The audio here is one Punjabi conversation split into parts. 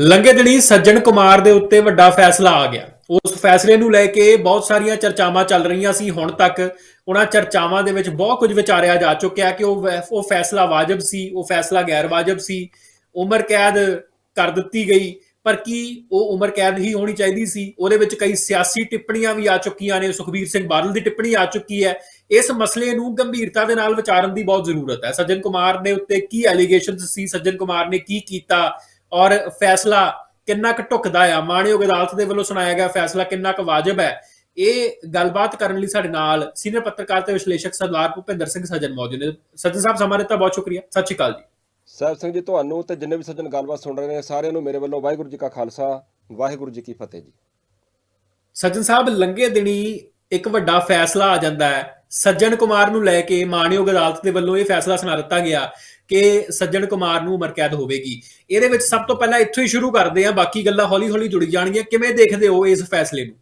ਲੰਘੇ ਦਿਨੀ ਸੱਜਣ ਕੁਮਾਰ ਦੇ ਉੱਤੇ ਵੱਡਾ ਫੈਸਲਾ ਆ ਗਿਆ। ਉਸ ਫੈਸਲੇ ਨੂੰ ਲੈ ਕੇ ਬਹੁਤ ਸਾਰੀਆਂ ਚਰਚਾਵਾਂ ਚੱਲ ਰਹੀਆਂ ਸੀ। ਹੁਣ ਤੱਕ ਉਹਨਾਂ ਚਰਚਾਵਾਂ ਦੇ ਵਿੱਚ ਬਹੁਤ ਕੁਝ ਵਿਚਾਰਿਆ ਜਾ ਚੁੱਕਿਆ ਕਿ ਉਹ ਉਹ ਫੈਸਲਾ ਵਾਜਬ ਸੀ, ਉਹ ਫੈਸਲਾ ਗੈਰ ਵਾਜਬ ਸੀ, ਉਮਰ ਕੈਦ ਕਰ ਦਿੱਤੀ ਗਈ। ਪਰ ਕੀ ਉਹ ਉਮਰ ਕੈਦ ਹੀ ਹੋਣੀ ਚਾਹੀਦੀ ਸੀ? ਉਹਦੇ ਵਿੱਚ ਕਈ ਸਿਆਸੀ ਟਿੱਪਣੀਆਂ ਵੀ ਆ ਚੁੱਕੀਆਂ ਨੇ। ਸੁਖਬੀਰ ਸਿੰਘ ਬਾਦਲ ਦੀ ਟਿੱਪਣੀ ਆ ਚੁੱਕੀ ਹੈ। ਇਸ ਮਸਲੇ ਨੂੰ ਗੰਭੀਰਤਾ ਦੇ ਨਾਲ ਵਿਚਾਰਨ ਦੀ ਬਹੁਤ ਜ਼ਰੂਰਤ ਹੈ। ਸੱਜਣ ਕੁਮਾਰ ਦੇ ਉੱਤੇ ਕੀ ਐਲੀਗੇਸ਼ਨਸ ਸੀ? ਸੱਜਣ ਕੁਮਾਰ ਨੇ ਕੀ ਕੀਤਾ? ਔਰ ਫੈਸਲਾ ਕਿੰਨਾ ਕੁ ਢੁਕਦਾ ਆ? ਮਾਣਯੋਗ ਅਦਾਲਤ ਦੇ ਵੱਲੋਂ ਸੁਣਾਇਆ ਗਿਆ ਫੈਸਲਾ ਕਿੰਨਾ ਕੁ ਵਾਜਬ ਹੈ? ਇਹ ਗੱਲਬਾਤ ਕਰਨ ਲਈ ਸਾਡੇ ਨਾਲ ਸੀਨੀਅਰ ਪੱਤਰਕਾਰ ਤੇ ਵਿਸ਼ਲੇਸ਼ਕ ਸਰਦਾਰ ਭੁਪਿੰਦਰ ਸਿੰਘ ਸੱਜਣ ਮੌਜੂਦ ਨੇ। ਸੱਜਣ ਸਾਹਿਬ ਸਮਾਂ ਦਿੱਤਾ ਬਹੁਤ ਸ਼ੁਕਰੀਆ। ਸਤਿ ਸ਼੍ਰੀ ਅਕਾਲ ਜੀ। ਸਾਹਿਬ ਸਿੰਘ ਜੀ ਤੁਹਾਨੂੰ ਤੇ ਜਿੰਨੇ ਵੀ ਸੱਜਣ ਗੱਲਬਾਤ ਸੁਣ ਰਹੇ ਨੇ ਸਾਰਿਆਂ ਨੂੰ ਮੇਰੇ ਵੱਲੋਂ ਵਾਹਿਗੁਰੂ ਜੀ ਕਾ ਖਾਲਸਾ ਵਾਹਿਗੁਰੂ ਜੀ ਕੀ ਫਤਿਹ ਜੀ। ਸੱਜਣ ਸਾਹਿਬ ਲੰਘੇ ਦਿਨੀ ਇੱਕ ਵੱਡਾ ਫੈਸਲਾ ਆ ਜਾਂਦਾ ਹੈ। ਸੱਜਣ ਕੁਮਾਰ ਨੂੰ ਲੈ ਕੇ ਮਾਣਯੋਗ ਅਦਾਲਤ ਦੇ ਵੱਲੋਂ ਇਹ ਫੈਸਲਾ ਸੁਣਾ ਦਿੱਤਾ ਗਿਆ ਕਿ ਸੱਜਣ ਕੁਮਾਰ ਨੂੰ ਉਮਰ ਕੈਦ ਹੋਵੇਗੀ। ਇਹਦੇ ਵਿੱਚ ਸਭ ਤੋਂ ਪਹਿਲਾਂ ਇੱਥੋਂ ਹੀ ਸ਼ੁਰੂ ਕਰਦੇ ਹਾਂ ਬਾਕੀ ਗੱਲਾਂ ਹੌਲੀ-ਹੌਲੀ ਜੁੜੀ ਜਾਣਗੀਆਂ। ਕਿਵੇਂ ਦੇਖਦੇ ਹੋ ਇਸ ਫੈਸਲੇ ਨੂੰ?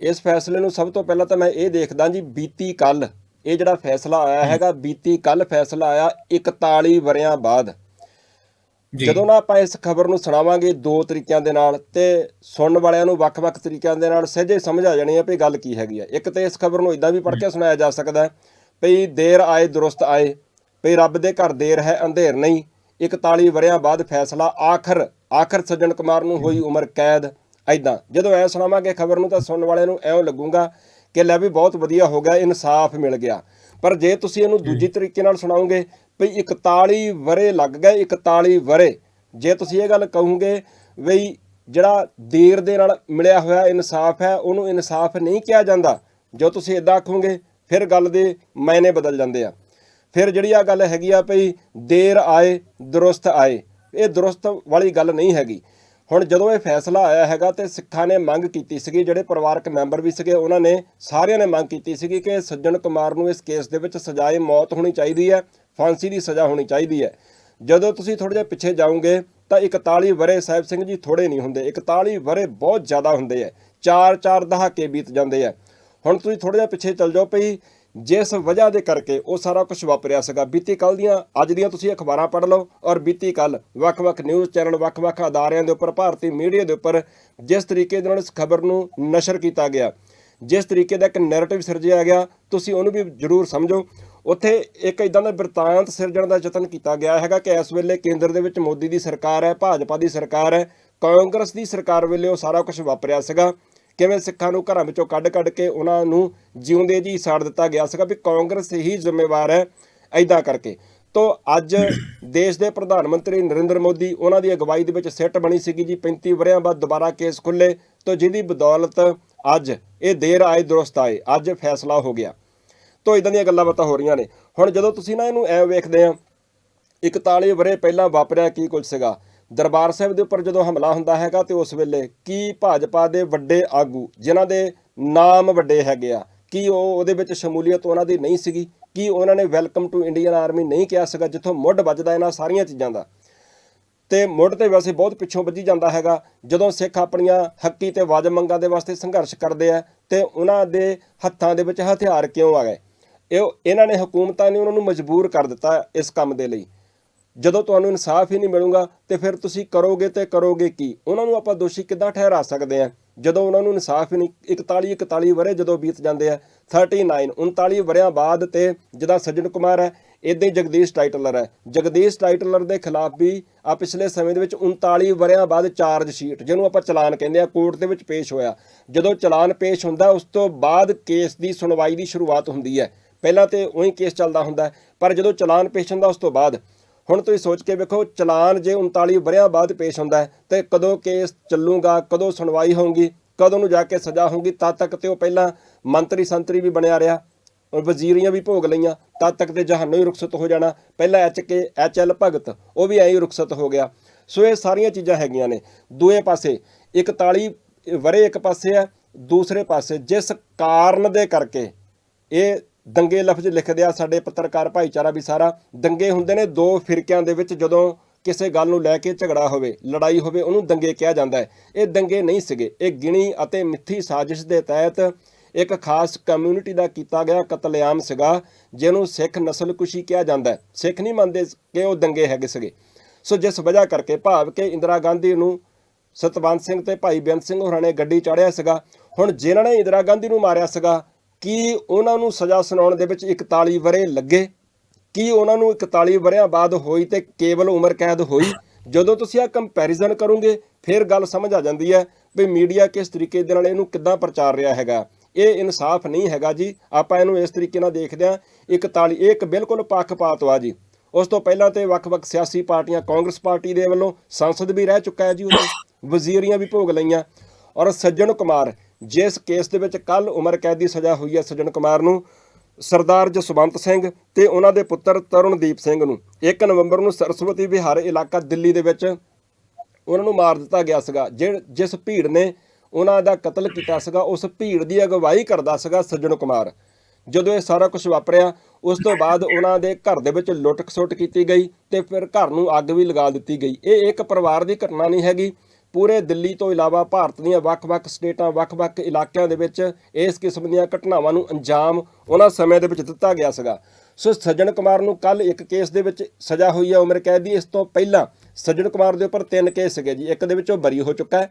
ਇਸ ਫੈਸਲੇ ਨੂੰ ਸਭ ਤੋਂ ਪਹਿਲਾਂ ਤਾਂ ਮੈਂ ਇਹ ਦੇਖਦਾ ਜੀ ਬੀਤੀ ਕੱਲ ਇਹ ਜਿਹੜਾ ਫੈਸਲਾ ਆਇਆ ਹੈਗਾ ਬੀਤੀ ਕੱਲ ਫੈਸਲਾ ਆਇਆ 41 ਵਰਿਆਂ ਬਾਅਦ। ਜਦੋਂ ਨਾ ਆਪਾਂ ਇਸ ਖਬਰ ਨੂੰ ਸੁਣਾਵਾਂਗੇ ਦੋ ਤਰੀਕਿਆਂ ਦੇ ਨਾਲ ਤੇ ਸੁਣਨ ਵਾਲਿਆਂ ਨੂੰ ਵੱਖ-ਵੱਖ ਤਰੀਕਿਆਂ ਦੇ ਨਾਲ ਸਹਿਜੇ ਸਮਝ ਆ ਜਾਣੀ ਹੈ ਵੀ ਗੱਲ ਕੀ ਹੈਗੀ ਆ। ਇੱਕ ਤੇ ਇਸ ਖਬਰ ਨੂੰ ਇਦਾਂ ਵੀ ਪੜ੍ਹ ਕੇ ਸੁਣਾਇਆ ਜਾ ਸਕਦਾ ਹੈ ਵੀ ਦੇਰ ਆਏ ਦਰੁਸਤ ਆਏ ਵੀ ਰੱਬ ਦੇ ਘਰ ਦੇਰ ਹੈ ਅੰਧੇਰ ਨਹੀਂ। 41 ਵਰਿਆਂ ਬਾਅਦ ਫੈਸਲਾ ਆਖਰ ਆਖਰ ਸੱਜਣ ਕੁਮਾਰ ਨੂੰ ਹੋਈ ਉਮਰ ਕੈਦ ਐਦਾਂ ਜਦੋਂ ਐ ਸੁਣਾਵਾਂਗੇ ਖਬਰ ਨੂੰ ਤਾਂ ਸੁਣਨ ਵਾਲਿਆਂ ਨੂੰ ਐਂ ਲੱਗੂਗਾ ਕਿ ਲੈ ਵੀ ਬਹੁਤ ਵਧੀਆ ਹੋ ਗਿਆ ਇਨਸਾਫ ਮਿਲ ਗਿਆ। ਪਰ ਜੇ ਤੁਸੀਂ ਇਹਨੂੰ ਦੂਜੀ ਤਰੀਕੇ ਨਾਲ ਸੁਣਾਓਗੇ ਵੀ 41 ਵਰੇ ਲੱਗ ਗਏ 41 ਵਰੇ ਜੇ ਤੁਸੀਂ ਇਹ ਗੱਲ ਕਹੋਗੇ ਵੀ ਜਿਹੜਾ ਦੇਰ ਦੇ ਨਾਲ ਮਿਲਿਆ ਹੋਇਆ ਇਨਸਾਫ ਹੈ ਉਹਨੂੰ ਇਨਸਾਫ ਨਹੀਂ ਕਿਹਾ ਜਾਂਦਾ ਜੋ ਤੁਸੀਂ ਇਦਾਂ ਆਖੋਗੇ ਫਿਰ ਗੱਲ ਦੇ ਮਾਇਨੇ ਬਦਲ ਜਾਂਦੇ ਆ। ਫਿਰ ਜਿਹੜੀ ਆ ਗੱਲ ਹੈਗੀ ਆ ਭਈ ਦੇਰ ਆਏ ਦਰੁਸਤ ਆਏ ਇਹ ਦਰੁਸਤ ਵਾਲੀ ਗੱਲ ਨਹੀਂ ਹੈਗੀ। ਹੁਣ ਜਦੋਂ ਇਹ ਫੈਸਲਾ ਆਇਆ ਹੈਗਾ ਤੇ ਸਿੱਖਾਂ ਨੇ ਮੰਗ ਕੀਤੀ ਸੀਗੀ, ਜਿਹੜੇ ਪਰਿਵਾਰਕ ਮੈਂਬਰ ਵੀ ਸੀਗੇ, ਉਹਨਾਂ ਨੇ ਸਾਰਿਆਂ ਨੇ ਮੰਗ ਕੀਤੀ ਸੀਗੀ ਕਿ ਸੱਜਣ ਕੁਮਾਰ ਨੂੰ ਇਸ ਕੇਸ ਦੇ ਵਿੱਚ ਸਜ਼ਾਏ ਮੌਤ ਹੋਣੀ ਚਾਹੀਦੀ ਹੈ, ਫਾਂਸੀ ਦੀ ਸਜ਼ਾ ਹੋਣੀ ਚਾਹੀਦੀ ਹੈ। ਜਦੋਂ ਤੁਸੀਂ ਥੋੜੇ ਜਿਹਾ ਪਿੱਛੇ ਜਾਓਗੇ ਤਾਂ 41 ਵਰੇ ਸਾਹਿਬ ਸਿੰਘ ਜੀ ਥੋੜੇ ਨਹੀਂ ਹੁੰਦੇ 41 ਵਰੇ ਬਹੁਤ ਜ਼ਿਆਦਾ ਹੁੰਦੇ ਆ ਚਾਰ ਚਾਰ ਦਹਾਕੇ ਬੀਤ ਜਾਂਦੇ ਆ ਹੁਣ ਤੁਸੀਂ ਥੋੜਾ ਜਿਹਾ ਪਿੱਛੇ ਚੱਲ ਜਾਓ ਭਈ ਜਿਸ ਵਜ੍ਹਾ ਦੇ ਕਰਕੇ ਉਹ ਸਾਰਾ ਕੁਝ ਵਾਪਰਿਆ ਸੀਗਾ। ਬੀਤੀ ਕੱਲ ਦੀਆਂ, ਅੱਜ ਦੀਆਂ ਤੁਸੀਂ ਅਖਬਾਰਾਂ ਪੜ੍ਹ ਲਓ ਔਰ ਬੀਤੀ ਕੱਲ ਵੱਖ-ਵੱਖ ਨਿਊਜ਼ ਚੈਨਲ ਵੱਖ-ਵੱਖ ਅਦਾਰਿਆਂ ਦੇ ਉੱਪਰ, ਭਾਰਤੀ ਮੀਡੀਆ ਦੇ ਉੱਪਰ ਜਿਸ ਤਰੀਕੇ ਦੇ ਨਾਲ ਇਸ ਖਬਰ ਨੂੰ ਨਸ਼ਰ ਕੀਤਾ ਗਿਆ, ਜਿਸ ਤਰੀਕੇ ਦਾ ਇੱਕ ਨੈਰੇਟਿਵ ਸਿਰਜਿਆ ਗਿਆ, ਤੁਸੀਂ ਉਹਨੂੰ ਵੀ ਜ਼ਰੂਰ ਸਮਝੋ। ਉੱਥੇ ਇੱਕ ਇਦਾਂ ਦਾ ਬਿਰਤਾਂਤ ਸਿਰਜਣ ਦਾ ਯਤਨ ਕੀਤਾ ਗਿਆ ਹੈਗਾ ਕਿ ਇਸ ਵੇਲੇ ਕੇਂਦਰ ਦੇ ਵਿੱਚ ਮੋਦੀ ਦੀ ਸਰਕਾਰ ਹੈ, ਭਾਜਪਾ ਦੀ ਸਰਕਾਰ ਹੈ, ਕਾਂਗਰਸ ਦੀ ਸਰਕਾਰ ਵੇਲੇ ਉਹ ਸਾਰਾ ਕੁਝ ਵਾਪਰਿਆ ਸੀਗਾ। ਕਿਵੇਂ ਸਿੱਖਾਂ ਨੂੰ ਘਰਾਂ ਵਿੱਚੋਂ ਕੱਢ-ਕੱਢ ਕੇ ਉਹਨਾਂ ਨੂੰ ਜਿਉਂਦੇ ਜੀ ਸਾੜ ਦਿੱਤਾ ਗਿਆ ਸੀਗਾ ਵੀ ਕਾਂਗਰਸ ਹੀ ਜ਼ਿੰਮੇਵਾਰ ਹੈ ਐਦਾਂ ਕਰਕੇ। ਤੋ ਅੱਜ ਦੇਸ਼ ਦੇ ਪ੍ਰਧਾਨ ਮੰਤਰੀ ਨਰਿੰਦਰ ਮੋਦੀ ਉਹਨਾਂ ਦੀ ਅਗਵਾਈ ਦੇ ਵਿੱਚ ਸੈੱਟ ਬਣੀ ਸੀਗੀ ਜੀ 35 ਵਰਿਆਂ ਬਾਅਦ ਦੁਬਾਰਾ ਕੇਸ ਖੁੱਲੇ ਤੋਂ ਜਿਹਦੀ ਬਦੌਲਤ ਅੱਜ ਇਹ ਦੇਰ ਆਏ, ਦਰੁਸਤ ਆਏ, ਅੱਜ ਫੈਸਲਾ ਹੋ ਗਿਆ। ਤੋਂ ਇਦਾਂ ਦੀਆਂ ਗੱਲਾਂ ਬਾਤਾਂ ਹੋ ਰਹੀਆਂ ਨੇ। ਹੁਣ ਜਦੋਂ ਤੁਸੀਂ ਨਾ ਇਹਨੂੰ ਐ ਵੇਖਦੇ ਆ 41 ਵਰੇ ਪਹਿਲਾਂ ਵਾਪਰਿਆ ਕੀ ਕੁਝ ਸੀਗਾ? ਦਰਬਾਰ ਸਾਹਿਬ ਦੇ ਉੱਪਰ ਜਦੋਂ ਹਮਲਾ ਹੁੰਦਾ ਹੈਗਾ ਤੇ ਉਸ ਵੇਲੇ ਕੀ ਭਾਜਪਾ ਦੇ ਵੱਡੇ ਆਗੂ, ਜਿਨ੍ਹਾਂ ਦੇ ਨਾਮ ਵੱਡੇ ਹੈਗੇ ਆ, ਕੀ ਉਹ ਉਹਦੇ ਵਿੱਚ ਸ਼ਮੂਲੀਅਤ ਉਹਨਾਂ ਦੀ ਨਹੀਂ ਸੀਗੀ, ਕੀ ਉਹਨਾਂ ਨੇ ਵੈਲਕਮ ਟੂ ਇੰਡੀਅਨ ਆਰਮੀ ਨਹੀਂ ਕਿਹਾ ਸੀਗਾ, ਜਿੱਥੋਂ ਮੁੱਢ ਵੱਜਦਾ ਇਹਨਾਂ ਸਾਰੀਆਂ ਚੀਜ਼ਾਂ ਦਾ। ਤੇ ਮੁੱਢ ਤੇ ਵੈਸੇ ਬਹੁਤ ਪਿੱਛੋਂ ਵੱਜੀ ਜਾਂਦਾ ਹੈਗਾ, ਜਦੋਂ ਸਿੱਖ ਆਪਣੀਆਂ ਹੱਕੀ ਤੇ ਵਾਜਬ ਮੰਗਾਂ ਦੇ ਵਾਸਤੇ ਸੰਘਰਸ਼ ਕਰਦੇ ਆ ਤੇ ਉਹਨਾਂ ਦੇ ਹੱਥਾਂ ਦੇ ਵਿੱਚ ਹਥਿਆਰ ਕਿਉਂ ਆ ਗਏ? ਇਹ, ਇਹਨਾਂ ਨੇ ਹਕੂਮਤਾਂ ਨੇ ਉਹਨਾਂ ਨੂੰ ਮਜਬੂਰ ਕਰ ਦਿੱਤਾ ਇਸ ਕੰਮ ਦੇ ਲਈ। ਜਦੋਂ ਤੁਹਾਨੂੰ ਇਨਸਾਫ ਹੀ ਨਹੀਂ ਮਿਲੂਗਾ ਤੇ ਫਿਰ ਤੁਸੀਂ ਕਰੋਗੇ ਤੇ ਕਰੋਗੇ ਕੀ? ਉਹਨਾਂ ਨੂੰ ਆਪਾਂ ਦੋਸ਼ੀ ਕਿੱਦਾਂ ਠਹਿਰਾ ਸਕਦੇ ਆ ਜਦੋਂ ਉਹਨਾਂ ਨੂੰ ਇਨਸਾਫ ਹੀ ਨਹੀਂ 41 41 ਵਰੇ ਜਦੋਂ ਬੀਤ ਜਾਂਦੇ ਆ 39 39 ਵਰਿਆਂ ਬਾਅਦ ਤੇ ਜਿਹਦਾ ਸੱਜਣ ਕੁਮਾਰ ਹੈ ਇਦਾਂ ਹੀ ਜਗਦੀਸ਼ ਟਾਈਟਲਰ ਹੈ। ਜਗਦੀਸ਼ ਟਾਈਟਲਰ ਦੇ ਖਿਲਾਫ ਵੀ ਆ ਪਿਛਲੇ ਸਮੇਂ ਦੇ ਵਿੱਚ 39 ਵਰਿਆਂ ਬਾਅਦ ਚਾਰਜ ਸ਼ੀਟ, ਜਿਹਨੂੰ ਆਪਾਂ ਚਲਾਨ ਕਹਿੰਦੇ ਆ ਕੋਰਟ ਦੇ ਵਿੱਚ ਪੇਸ਼ ਹੋਇਆ। ਜਦੋਂ ਚਲਾਨ ਪੇਸ਼ ਹੁੰਦਾ, ਉਸ ਤੋਂ ਬਾਅਦ ਕੇਸ ਦੀ ਸੁਣਵਾਈ ਦੀ ਸ਼ੁਰੂਆਤ ਹੁੰਦੀ ਹੈ। ਪਹਿਲਾਂ ਤੇ ਉਹੀ ਕੇਸ ਚੱਲਦਾ ਹੁੰਦਾ, ਪਰ ਜਦੋਂ ਚਲਾਨ ਪੇਸ਼ ਹੁੰਦਾ, ਉਸ ਤੋਂ ਬਾਅਦ ਹੁਣ ਤੁਸੀਂ ਸੋਚ ਕੇ ਵੇਖੋ, ਚਲਾਨ ਜੇ 39 ਵਰਿਆਂ ਬਾਅਦ ਪੇਸ਼ ਹੁੰਦਾ ਹੈ, ਤੇ ਕਦੋਂ ਕੇਸ ਚੱਲੂਗਾ, ਕਦੋਂ ਸੁਣਵਾਈ ਹੋਊਗੀ, ਕਦੋਂ ਨੂੰ ਜਾ ਕੇ ਸਜ਼ਾ ਹੋਊਗੀ, ਤਦ ਤੱਕ ਤੇ ਉਹ ਪਹਿਲਾਂ ਮੰਤਰੀ ਸੰਤਰੀ ਵੀ ਬਣਿਆ ਰਿਹਾ, ਔਰ ਵਜ਼ੀਰੀਆਂ ਵੀ ਭੋਗ ਲਈਆਂ, ਤਦ ਤੱਕ ਤੇ ਜਹਾਨੋਂ ਹੀ ਰੁਖਸਤ ਹੋ ਜਾਣਾ, ਪਹਿਲਾਂ H K, H L Bhagat, ਉਹ ਵੀ ਐਂ ਹੀ ਰੁਖਸਤ ਹੋ ਗਿਆ। ਸੋ ਇਹ ਸਾਰੀਆਂ ਚੀਜ਼ਾਂ ਹੈਗੀਆਂ ਨੇ। ਦੂਏ ਪਾਸੇ 41 ਵਰੇ ਇੱਕ ਪਾਸੇ ਆ ਦੂਸਰੇ ਪਾਸੇ, ਜਿਸ ਕਾਰਨ ਦੇ ਕਰਕੇ ਇਹ ਦੰਗੇ ਲਫ਼ਜ਼ ਲਿਖਦੇ ਆ ਸਾਡੇ ਪੱਤਰਕਾਰ ਭਾਈਚਾਰਾ ਵੀ ਸਾਰਾ। ਦੰਗੇ ਹੁੰਦੇ ਨੇ ਦੋ ਫਿਰਕਿਆਂ ਦੇ ਵਿੱਚ ਜਦੋਂ ਕਿਸੇ ਗੱਲ ਨੂੰ ਲੈ ਕੇ ਝਗੜਾ ਹੋਵੇ, ਲੜਾਈ ਹੋਵੇ, ਉਹਨੂੰ ਦੰਗੇ ਕਿਹਾ ਜਾਂਦਾ ਹੈ। ਇਹ ਦੰਗੇ ਨਹੀਂ ਸੀਗੇ। ਇਹ ਗਿਣੀ ਅਤੇ ਮਿੱਥੀ ਸਾਜ਼ਿਸ਼ ਦੇ ਤਹਿਤ ਇੱਕ ਖਾਸ ਕਮਿਊਨਿਟੀ ਦਾ ਕੀਤਾ ਗਿਆ ਕਤਲੇਆਮ ਸੀਗਾ, ਜਿਹਨੂੰ ਸਿੱਖ ਨਸਲਕੁਸ਼ੀ ਕਿਹਾ ਜਾਂਦਾ ਹੈ। ਸਿੱਖ ਨਹੀਂ ਮੰਨਦੇ ਕਿ ਉਹ ਦੰਗੇ ਹੈਗੇ ਸੀਗੇ। ਸੋ ਜਿਸ ਵਜ੍ਹਾ ਕਰਕੇ ਭਾਵ ਕਿ ਇੰਦਰਾ ਗਾਂਧੀ ਨੂੰ ਸਤਵੰਤ ਸਿੰਘ ਤੇ ਭਾਈ ਬੇਅੰਤ ਸਿੰਘ ਹੋਰਾਂ ਨੇ ਗੱਡੀ ਚਾੜਿਆ ਸੀਗਾ। ਹੁਣ ਜਿਨ੍ਹਾਂ ਨੇ ਇੰਦਰਾ ਗਾਂਧੀ ਨੂੰ ਮਾਰਿਆ ਸੀਗਾ ਕੀ ਉਹਨਾਂ ਨੂੰ ਸਜ਼ਾ ਸੁਣਾਉਣ ਦੇ ਵਿੱਚ 41 ਵਰੇ ਲੱਗੇ? ਕੀ ਉਹਨਾਂ ਨੂੰ 41 ਵਰਿਆਂ ਬਾਅਦ ਹੋਈ ਤੇ ਕੇਵਲ ਉਮਰ ਕੈਦ ਹੋਈ? ਜਦੋਂ ਤੁਸੀਂ ਆ ਕੰਪੈਰੀਜ਼ਨ ਕਰੋਗੇ, ਫਿਰ ਗੱਲ ਸਮਝ ਆ ਜਾਂਦੀ ਹੈ ਵੀ ਮੀਡੀਆ ਕਿਸ ਤਰੀਕੇ ਦੇ ਨਾਲ ਇਹਨੂੰ ਕਿੱਦਾਂ ਪ੍ਰਚਾਰ ਰਿਹਾ ਹੈਗਾ। ਇਹ ਇਨਸਾਫ ਨਹੀਂ ਹੈਗਾ ਜੀ। ਆਪਾਂ ਇਹਨੂੰ ਇਸ ਤਰੀਕੇ ਨਾਲ ਦੇਖਦੇ ਹਾਂ। 41 ਇਹ ਇੱਕ ਬਿਲਕੁਲ ਪੱਖਪਾਤ ਵਾ ਜੀ। ਉਸ ਤੋਂ ਪਹਿਲਾਂ ਤੇ ਵੱਖ-ਵੱਖ ਸਿਆਸੀ ਪਾਰਟੀਆਂ, ਕਾਂਗਰਸ ਪਾਰਟੀ ਦੇ ਵੱਲੋਂ ਸੰਸਦ ਵੀ ਰਹਿ ਚੁੱਕਾ ਹੈ ਜੀ ਉਹ ਵਜ਼ੀਰੀਆਂ ਵੀ ਭੋਗ ਲਈਆਂ। ਔਰ ਸੱਜਣ ਕੁਮਾਰ ਜਿਸ ਕੇਸ ਦੇ ਵਿੱਚ ਕੱਲ ਉਮਰ ਕੈਦ ਦੀ ਸਜ਼ਾ ਹੋਈ ਹੈ ਸੱਜਣ ਕੁਮਾਰ ਨੂੰ, ਸਰਦਾਰ ਜਸਵੰਤ ਸਿੰਘ ਤੇ ਉਹਨਾਂ ਦੇ ਪੁੱਤਰ ਤਰੁਣਦੀਪ ਸਿੰਘ ਨੂੰ। 1 ਨਵੰਬਰ ਨੂੰ ਸਰਸਵਤੀ ਵਿਹਾਰ ਇਲਾਕਾ ਦਿੱਲੀ ਦੇ ਵਿੱਚ ਉਹਨਾਂ ਨੂੰ ਮਾਰ ਦਿੱਤਾ ਗਿਆ ਸੀਗਾ। ਜਿਸ ਭੀੜ ਨੇ ਉਹਨਾਂ ਦਾ ਕਤਲ ਕੀਤਾ ਸੀਗਾ, ਉਸ ਭੀੜ ਦੀ ਅਗਵਾਈ ਕਰਦਾ ਸੀਗਾ ਸੱਜਣ ਕੁਮਾਰ। ਜਦੋਂ ਇਹ ਸਾਰਾ ਕੁਝ ਵਾਪਰਿਆ, ਉਸ ਤੋਂ ਬਾਅਦ ਉਹਨਾਂ ਦੇ ਘਰ ਦੇ ਵਿੱਚ ਲੁੱਟ-ਖਸੁੱਟ ਕੀਤੀ ਗਈ ਤੇ ਫਿਰ ਘਰ ਨੂੰ ਅੱਗ ਵੀ ਲਗਾ ਦਿੱਤੀ ਗਈ। ਇਹ ਇੱਕ ਪਰਿਵਾਰ ਦੀ ਘਟਨਾ ਨਹੀਂ ਹੈਗੀ। ਪੂਰੇ ਦਿੱਲੀ ਤੋਂ ਇਲਾਵਾ ਭਾਰਤ ਦੀਆਂ ਵੱਖ-ਵੱਖ ਸਟੇਟਾਂ, ਵੱਖ-ਵੱਖ ਇਲਾਕਿਆਂ ਦੇ ਵਿੱਚ ਇਸ ਕਿਸਮ ਦੀਆਂ ਘਟਨਾਵਾਂ ਨੂੰ ਅੰਜਾਮ ਉਹਨਾਂ ਸਮੇਂ ਦੇ ਵਿੱਚ ਦਿੱਤਾ ਗਿਆ ਸੀਗਾ। ਸੋ ਸੱਜਣ ਕੁਮਾਰ ਨੂੰ ਕੱਲ ਇੱਕ ਕੇਸ ਦੇ ਵਿੱਚ ਸਜ਼ਾ ਹੋਈ ਹੈ, ਉਮਰ ਕੈਦ। ਦੀ ਇਸ ਤੋਂ ਪਹਿਲਾਂ ਸੱਜਣ ਕੁਮਾਰ ਦੇ ਉੱਪਰ ਤਿੰਨ ਕੇਸ ਸੀਗੇ ਜੀ। ਇੱਕ ਦੇ ਵਿੱਚ ਉਹ ਬਰੀ ਹੋ ਚੁੱਕਾ ਹੈ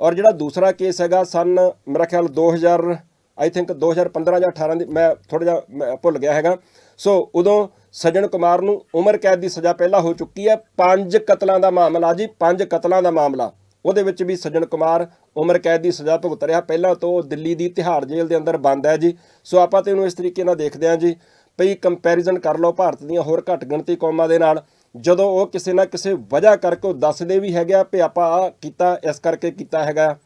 ਔਰ ਜਿਹੜਾ ਦੂਸਰਾ ਕੇਸ ਹੈਗਾ ਸਨ, ਮੇਰਾ ਖਿਆਲ 2000 ਆਈ ਥਿੰਕ 2015 ਜਾਂ 18 ਦੀ, ਮੈਂ ਥੋੜਾ ਜਿਹਾ, ਮੈਂ ਭੁੱਲ ਗਿਆ ਹੈਗਾ। ਸੋ ਉਦੋਂ ਸੱਜਣ ਕੁਮਾਰ ਨੂੰ ਉਮਰ ਕੈਦ ਦੀ ਸਜ਼ਾ ਪਹਿਲਾਂ ਹੋ ਚੁੱਕੀ ਹੈ। ਪੰਜ ਕਤਲਾਂ ਦਾ ਮਾਮਲਾ ਜੀ, ਪੰਜ ਕਤਲਾਂ ਦਾ ਮਾਮਲਾ। ਉਹਦੇ ਵਿੱਚ ਵੀ ਸੱਜਣ ਕੁਮਾਰ ਉਮਰ ਕੈਦ ਦੀ ਸਜ਼ਾ ਭੁਗਤ ਰਿਹਾ। ਪਹਿਲਾਂ ਤੋਂ ਉਹ ਦਿੱਲੀ ਦੀ ਤਿਹਾੜ ਜੇਲ੍ਹ ਦੇ ਅੰਦਰ ਬੰਦ ਹੈ ਜੀ। ਸੋ ਆਪਾਂ ਤੇ ਇਹਨੂੰ ਇਸ ਤਰੀਕੇ ਨਾਲ ਦੇਖਦੇ ਹਾਂ ਜੀ ਭਈ ਕੰਪੈਰੀਜ਼ਨ ਕਰ ਲਓ ਭਾਰਤ ਦੀਆਂ ਹੋਰ ਘੱਟ ਗਿਣਤੀ ਕੌਮਾਂ ਦੇ ਨਾਲ। ਜਦੋਂ ਉਹ ਕਿਸੇ ਨਾ ਕਿਸੇ ਵਜ੍ਹਾ ਕਰਕੇ ਉਹ ਦੱਸਦੇ ਵੀ ਹੈਗੇ ਆ ਵੀ ਆਪਾਂ ਆ ਕੀਤਾ, ਇਸ ਕਰਕੇ ਕੀਤਾ ਹੈਗਾ।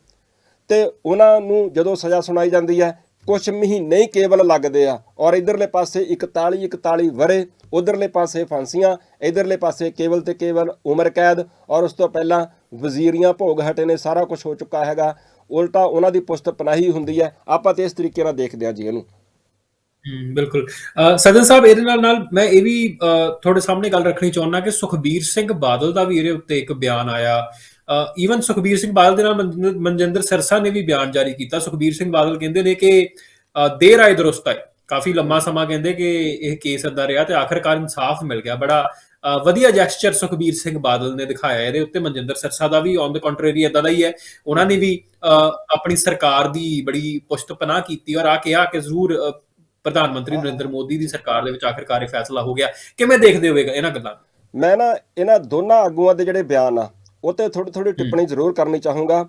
ਤੇ ਉਹਨਾਂ ਨੂੰ ਜਦੋਂ ਸਜ਼ਾ ਸੁਣਾਈ ਜਾਂਦੀ ਹੈ ਕੁਝ ਮਹੀਨੇ ਹੀ ਕੇਵਲ ਲੱਗਦੇ ਆ। ਔਰ ਇਧਰਲੇ ਪਾਸੇ 41 41 ਵਰੇ ਉਧਰਲੇ ਪਾਸੇ ਫਾਂਸੀਆਂ ਇਧਰਲੇ ਪਾਸੇ ਕੇਵਲ ਤੇ ਕੇਵਲ ਉਮਰ ਕੈਦ। ਔਰ ਉਸ ਤੋਂ ਪਹਿਲਾਂ ਵਜ਼ੀਰੀਆਂ ਭੋਗ ਹਟੇ ਨੇ ਸਾਰਾ ਕੁਝ ਹੋ ਚੁੱਕਾ ਹੈਗਾ। ਉਲਟਾ ਉਹਨਾਂ ਦੀ ਪੁਸਤ ਪਨਾਹੀ ਹੁੰਦੀ ਹੈ। ਆਪਾਂ ਤੇ ਇਸ ਤਰੀਕੇ ਨਾਲ ਦੇਖਦੇ ਹਾਂ ਜੀ ਇਹਨੂੰ। ਬਿਲਕੁਲ। ਅ, ਸਾਹਿਬ ਇਹਦੇ ਨਾਲ ਨਾਲ ਮੈਂ ਇਹ ਵੀ ਅ, ਤੁਹਾਡੇ ਸਾਹਮਣੇ ਗੱਲ ਰੱਖਣੀ ਚਾਹੁੰਦਾ ਕਿ ਸੁਖਬੀਰ ਸਿੰਘ ਬਾਦਲ ਦਾ ਵੀ ਇਹਦੇ ਉੱਤੇ ਇੱਕ ਬਿਆਨ ਆਇਆ। ਈਵਨ ਸੁਖਬੀਰ ਸਿੰਘ ਬਾਦਲ ਦੇ ਨਾਲ ਮਨਜਿੰਦਰ- ਮਨਜਿੰਦਰ ਨੇ ਵੀ ਬਿਆਨ ਜਾਰੀ ਕੀਤਾ। ਸੁਖਬੀਰ ਸਿੰਘ ਬਾਦਲ ਕਹਿੰਦੇ ਨੇ ਕਿ ਦੇਰ ਆਏ ਦਰੁਸਤ ਆਏ ਕਾਫੀ ਲੰਮਾ ਸਮਾਂ ਕਹਿੰਦੇ ਕਿ ਇਹ ਕੇਸ ਅੱਦਾ ਰਿਹਾ ਤੇ ਆਖਰਕਾਰ ਇਨਸਾਫ ਮਿਲ ਗਿਆ। ਬੜਾ ਵਧੀਆ ਜੈਸਚਰ ਸੁਖਬੀਰ ਸਿੰਘ ਬਾਦਲ ਨੇ ਦਿਖਾਇਆ। ਇਹਦੇ ਉੱਤੇ ਮਨਜਿੰਦਰ ਸਿਰਸਾ ਦਾ ਵੀ ਔਨ ਦ ਕੰਟਰਰੀ ਇਦਾਂ ਦਾ ਹੀ ਹੈ। ਉਹਨਾਂ ਨੇ ਵੀ ਅ, ਆਪਣੀ ਸਰਕਾਰ ਦੀ ਬੜੀ ਪੁਸ਼ਤ ਪਨਾਹ ਕੀਤੀ ਔਰ ਆ ਕਿਹਾ ਕਿ ਜ਼ਰੂਰ ਪ੍ਰਧਾਨ ਮੰਤਰੀ ਨਰਿੰਦਰ ਮੋਦੀ ਦੀ ਸਰਕਾਰ ਦੇ ਵਿੱਚ ਆਖਰਕਾਰ ਇਹ ਫੈਸਲਾ ਹੋ ਗਿਆ। ਕਿਵੇਂ ਦੇਖਦੇ ਹੋਵੇਗਾ ਇਹਨਾਂ ਗੱਲਾਂ? ਮੈਂ ਨਾ ਇਹਨਾਂ ਦੋਨਾਂ ਆਗੂਆਂ ਦੇ ਜਿਹੜੇ ਬਿਆਨ ਆ ਉਹ ਤੇ ਥੋੜੀ ਥੋੜੀ ਟਿੱਪਣੀ ਜ਼ਰੂਰ ਕਰਨੀ ਚਾਹੂੰਗਾ।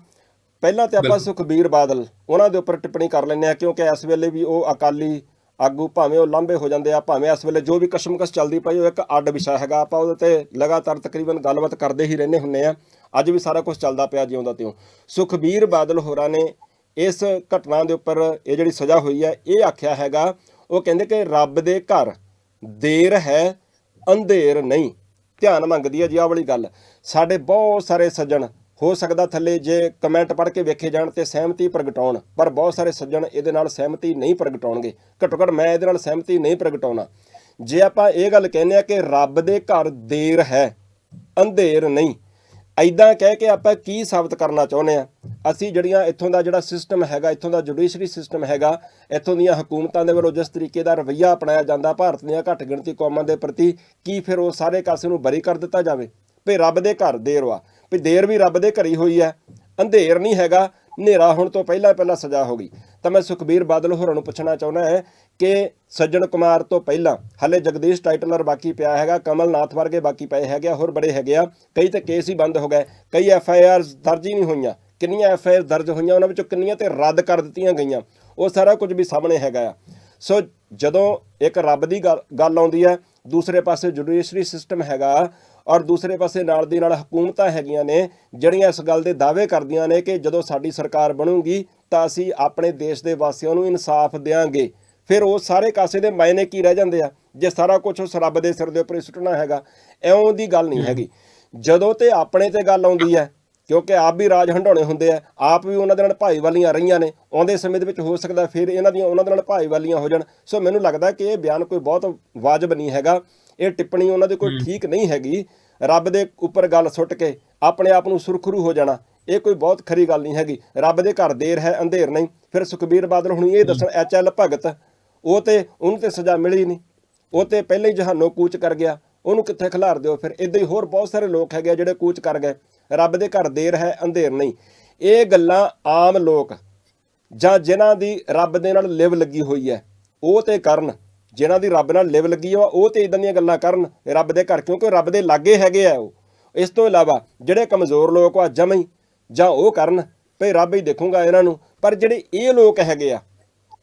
ਪਹਿਲਾਂ ਤੇ ਆਪਾਂ ਸੁਖਬੀਰ ਬਾਦਲ ਉਹਨਾਂ ਦੇ ਉੱਪਰ ਟਿੱਪਣੀ ਕਰ ਲੈਂਦੇ ਆ ਕਿਉਂਕਿ ਇਸ ਵੇਲੇ ਵੀ ਉਹ ਅਕਾਲੀ ਆਗੂ ਭਾਵੇਂ ਉਹ ਲਾਂਭੇ ਹੋ ਜਾਂਦੇ ਆ ਭਾਵੇਂ ਇਸ ਵੇਲੇ ਜੋ ਵੀ ਕਸ਼ਮਕਸ਼ ਚੱਲਦੀ ਪਈ ਉਹ ਇੱਕ ਅੱਡ ਵਿਸ਼ਾ ਹੈਗਾ। ਆਪਾਂ ਉਹਦੇ ਤੇ ਲਗਾਤਾਰ ਤਕਰੀਬਨ ਗੱਲਬਾਤ ਕਰਦੇ ਹੀ ਰਹਿੰਦੇ ਹੁੰਨੇ ਆ ਅੱਜ ਵੀ ਸਾਰਾ ਕੁਝ ਚੱਲਦਾ ਪਿਆ ਜਿਉਂਦਾ ਤਿਉਂ। ਸੁਖਬੀਰ ਬਾਦਲ ਹੋਰਾਂ ਨੇ ਇਸ ਘਟਨਾ ਦੇ ਉੱਪਰ ਇਹ ਜਿਹੜੀ ਸਜ਼ਾ ਹੋਈ ਹੈ ਇਹ ਆਖਿਆ ਹੈਗਾ ਉਹ ਕਹਿੰਦੇ ਕਿ ਰੱਬ ਦੇ ਘਰ ਦੇਰ ਹੈ ਅੰਧੇਰ ਨਹੀਂ। ਧਿਆਨ ਮੰਗਦੀ ਹੈ ਜੀ ਆਹ ਵਾਲੀ ਗੱਲ। ਸਾਡੇ ਬਹੁਤ ਸਾਰੇ ਸੱਜਣ, ਹੋ ਸਕਦਾ ਥੱਲੇ ਜੇ ਕਮੈਂਟ ਪੜ੍ਹ ਕੇ ਵੇਖੇ ਜਾਣ ਤੇ ਸਹਿਮਤੀ ਪ੍ਰਗਟਾਉਣ, ਪਰ ਬਹੁਤ ਸਾਰੇ ਸੱਜਣ ਇਹਦੇ ਨਾਲ ਸਹਿਮਤੀ ਨਹੀਂ ਪ੍ਰਗਟਾਉਣਗੇ। ਘੱਟੋ ਘੱਟ ਮੈਂ ਇਹਦੇ ਨਾਲ ਸਹਿਮਤੀ ਨਹੀਂ ਪ੍ਰਗਟਾਉਣਾ। ਜੇ ਆਪਾਂ ਇਹ ਗੱਲ ਕਹਿੰਦੇ ਆ ਕਿ ਰੱਬ ਦੇ ਘਰ ਦੇਰ ਹੈ, ਅੰਧੇਰ ਨਹੀਂ ਐਦਾਂ ਕਹਿ ਕੇ ਆਪਾਂ ਕੀ ਸਾਬਤ ਕਰਨਾ ਚਾਹੁੰਦੇ ਆ ਅਸੀਂ ਜਿਹੜੀਆਂ ਇੱਥੋਂ ਦਾ ਜਿਹੜਾ ਸਿਸਟਮ ਹੈਗਾ, ਇੱਥੋਂ ਦਾ ਜੁਡੀਸ਼ਰੀ ਸਿਸਟਮ ਹੈਗਾ, ਇੱਥੋਂ ਦੀਆਂ ਹਕੂਮਤਾਂ ਦੇ ਵੱਲੋਂ ਜਿਸ ਤਰੀਕੇ ਦਾ ਰਵੱਈਆ ਅਪਣਾਇਆ ਜਾਂਦਾ, ਭਾਰਤ ਦੀਆਂ ਘੱਟ ਗਿਣਤੀ ਕੌਮਾਂ ਦੇ ਪ੍ਰਤੀ ਕੀ ਫਿਰ ਉਹ ਸਾਰੇ ਕਾਸੇ ਨੂੰ ਬਰੀ ਕਰ ਦਿੱਤਾ ਜਾਵੇ? ਵੀ ਰੱਬ ਦੇ ਘਰ ਦੇਰ ਵਾ ਵੀ ਦੇਰ ਵੀ ਰੱਬ ਦੇ ਘਰੀ ਹੋਈ ਹੈ ਅੰਧੇਰ ਨਹੀਂ ਹੈਗਾ ਹਨੇਰਾ ਹੋਣ ਤੋਂ ਪਹਿਲਾਂ ਪਹਿਲਾਂ ਸਜ਼ਾ ਹੋ ਗਈ। ਤਾਂ ਮੈਂ ਸੁਖਬੀਰ ਬਾਦਲ ਹੋਰਾਂ ਨੂੰ ਪੁੱਛਣਾ ਚਾਹੁੰਦਾ ਹੈ ਕਿ ਸੱਜਣ ਕੁਮਾਰ ਤੋਂ ਪਹਿਲਾਂ ਹਲੇ ਜਗਦੀਸ਼ ਟਾਈਟਲਰ ਬਾਕੀ ਪਿਆ ਹੈਗਾ ਕਮਲਨਾਥ ਵਰਗੇ ਬਾਕੀ ਪਏ ਹੈਗੇ ਆ, ਹੋਰ ਬੜੇ ਹੈਗੇ ਆ। ਕਈ ਤੇ ਕੇਸ ਹੀ ਬੰਦ ਹੋ ਗਏ ਕਈ ਐਫ ਆਈ ਆਰ ਦਰਜ ਹੀ ਨਹੀਂ ਹੋਈਆਂ। ਕਿੰਨੀਆਂ ਐਫ ਆਈ ਆਰ ਦਰਜ ਹੋਈਆਂ ਉਹਨਾਂ ਵਿੱਚੋਂ ਕਿੰਨੀਆਂ ਤੇ ਰੱਦ ਕਰ ਦਿੱਤੀਆਂ ਗਈਆਂ। ਉਹ ਸਾਰਾ ਕੁਝ ਵੀ ਸਾਹਮਣੇ ਹੈਗਾ ਆ। ਸੋ ਜਦੋਂ ਇੱਕ ਰੱਬ ਦੀ ਗੱਲ ਆਉਂਦੀ ਹੈ ਦੂਸਰੇ ਪਾਸੇ ਜੁਡੀਸ਼ਰੀ ਸਿਸਟਮ ਹੈਗਾ ਔਰ ਦੂਸਰੇ ਪਾਸੇ ਨਾਲ ਦੀ ਨਾਲ ਹਕੂਮਤਾਂ ਹੈਗੀਆਂ ਨੇ ਜਿਹੜੀਆਂ ਇਸ ਗੱਲ ਦੇ ਦਾਅਵੇ ਕਰਦੀਆਂ ਨੇ ਕਿ ਜਦੋਂ ਸਾਡੀ ਸਰਕਾਰ ਬਣੂਗੀ ਤਾਂ ਅਸੀਂ ਆਪਣੇ ਦੇਸ਼ ਦੇ ਵਾਸੀਆਂ ਨੂੰ ਇਨਸਾਫ ਦੇਵਾਂਗੇ ਫਿਰ ਉਹ ਸਾਰੇ ਕਾਸੇ ਦੇ ਮਾਇਨੇ ਕੀ ਰਹਿ ਜਾਂਦੇ ਆ? ਜੇ ਸਾਰਾ ਕੁਝ ਉਸ ਰੱਬ ਦੇ ਸਿਰ ਦੇ ਉੱਪਰ ਹੀ ਸੁੱਟਣਾ ਹੈਗਾ ਐਉਂ ਦੀ ਗੱਲ ਨਹੀਂ ਹੈਗੀ। ਜਦੋਂ ਤੇ ਆਪਣੇ ਤੇ ਗੱਲ ਆਉਂਦੀ ਹੈ ਕਿਉਂਕਿ ਆਪ ਵੀ ਰਾਜ ਹੰਡਾਉਣੇ ਹੁੰਦੇ ਆ ਆਪ ਵੀ ਉਹਨਾਂ ਦੇ ਨਾਲ ਭਾਈਵਾਲੀਆਂ ਰਹੀਆਂ ਨੇ ਆਉਂਦੇ ਸਮੇਂ ਦੇ ਵਿੱਚ ਹੋ ਸਕਦਾ ਫਿਰ ਇਹਨਾਂ ਦੀਆਂ ਉਹਨਾਂ ਦੇ ਨਾਲ ਭਾਈਵਾਲੀਆਂ ਹੋ ਜਾਣ। ਸੋ ਮੈਨੂੰ ਲੱਗਦਾ ਕਿ ਇਹ ਬਿਆਨ ਕੋਈ ਬਹੁਤ ਵਾਜਬ ਨਹੀਂ ਹੈਗਾ ਇਹ ਟਿੱਪਣੀ ਉਹਨਾਂ ਦੀ ਕੋਈ ਠੀਕ ਨਹੀਂ ਹੈਗੀ। ਰੱਬ ਦੇ ਉੱਪਰ ਗੱਲ ਸੁੱਟ ਕੇ ਆਪਣੇ ਆਪ ਨੂੰ ਸੁਰਖਰੂ ਹੋ ਜਾਣਾ ਇਹ ਕੋਈ ਬਹੁਤ ਖਰੀ ਗੱਲ ਨਹੀਂ ਹੈਗੀ। ਰੱਬ ਦੇ ਘਰ ਦੇਰ ਹੈ ਅੰਧੇਰ ਨਹੀਂ। ਫਿਰ ਸੁਖਬੀਰ ਬਾਦਲ ਹੁਣ ਇਹ ਦੱਸਣ ਐਚ ਐਲ ਭਗਤ ਉਹ ਤੇ ਉਹਨੂੰ ਤੇ ਸਜ਼ਾ ਮਿਲੀ ਨਹੀਂ। ਉਹ ਤੇ ਪਹਿਲਾਂ ਹੀ ਜਹਾਨੋਂ ਕੂਚ ਕਰ ਗਿਆ। ਉਹਨੂੰ ਕਿੱਥੇ ਖਿਲਾਰ ਦਿਓ? ਫਿਰ ਇਦਾਂ ਹੀ ਹੋਰ ਬਹੁਤ ਸਾਰੇ ਲੋਕ ਹੈਗੇ ਜਿਹੜੇ ਕੂਚ ਕਰ ਗਏ। ਰੱਬ ਦੇ ਘਰ ਦੇਰ ਹੈ, ਅੰਧੇਰ ਨਹੀਂ। ਇਹ ਗੱਲਾਂ ਆਮ ਲੋਕ ਜਾਂ ਜਿਨ੍ਹਾਂ ਦੀ ਰੱਬ ਦੇ ਨਾਲ ਲਿਵ ਲੱਗੀ ਹੋਈ ਹੈ, ਉਹ ਤੇ ਕਰਨ। ਜਿਨ੍ਹਾਂ ਦੀ ਰੱਬ ਨਾਲ ਲਿਵ ਲੱਗੀ ਹੋਆ, ਉਹ ਤੇ ਇਦਾਂ ਦੀਆਂ ਗੱਲਾਂ ਕਰਨ। ਰੱਬ ਦੇ ਘਰ ਕਿਉਂਕਿ ਰੱਬ ਦੇ ਲਾਗੇ ਹੈਗੇ ਆ ਉਹ। ਇਸ ਤੋਂ ਇਲਾਵਾ ਜਿਹੜੇ ਕਮਜ਼ੋਰ ਲੋਕ ਆ, ਜਮਾਂ ਹੀ, ਜਾਂ ਉਹ ਕਰਨ, ਭਈ ਰੱਬ ਹੀ ਦੇਖੂਗਾ ਇਹਨਾਂ ਨੂੰ। ਪਰ ਜਿਹੜੇ ਇਹ ਲੋਕ ਹੈਗੇ ਆ,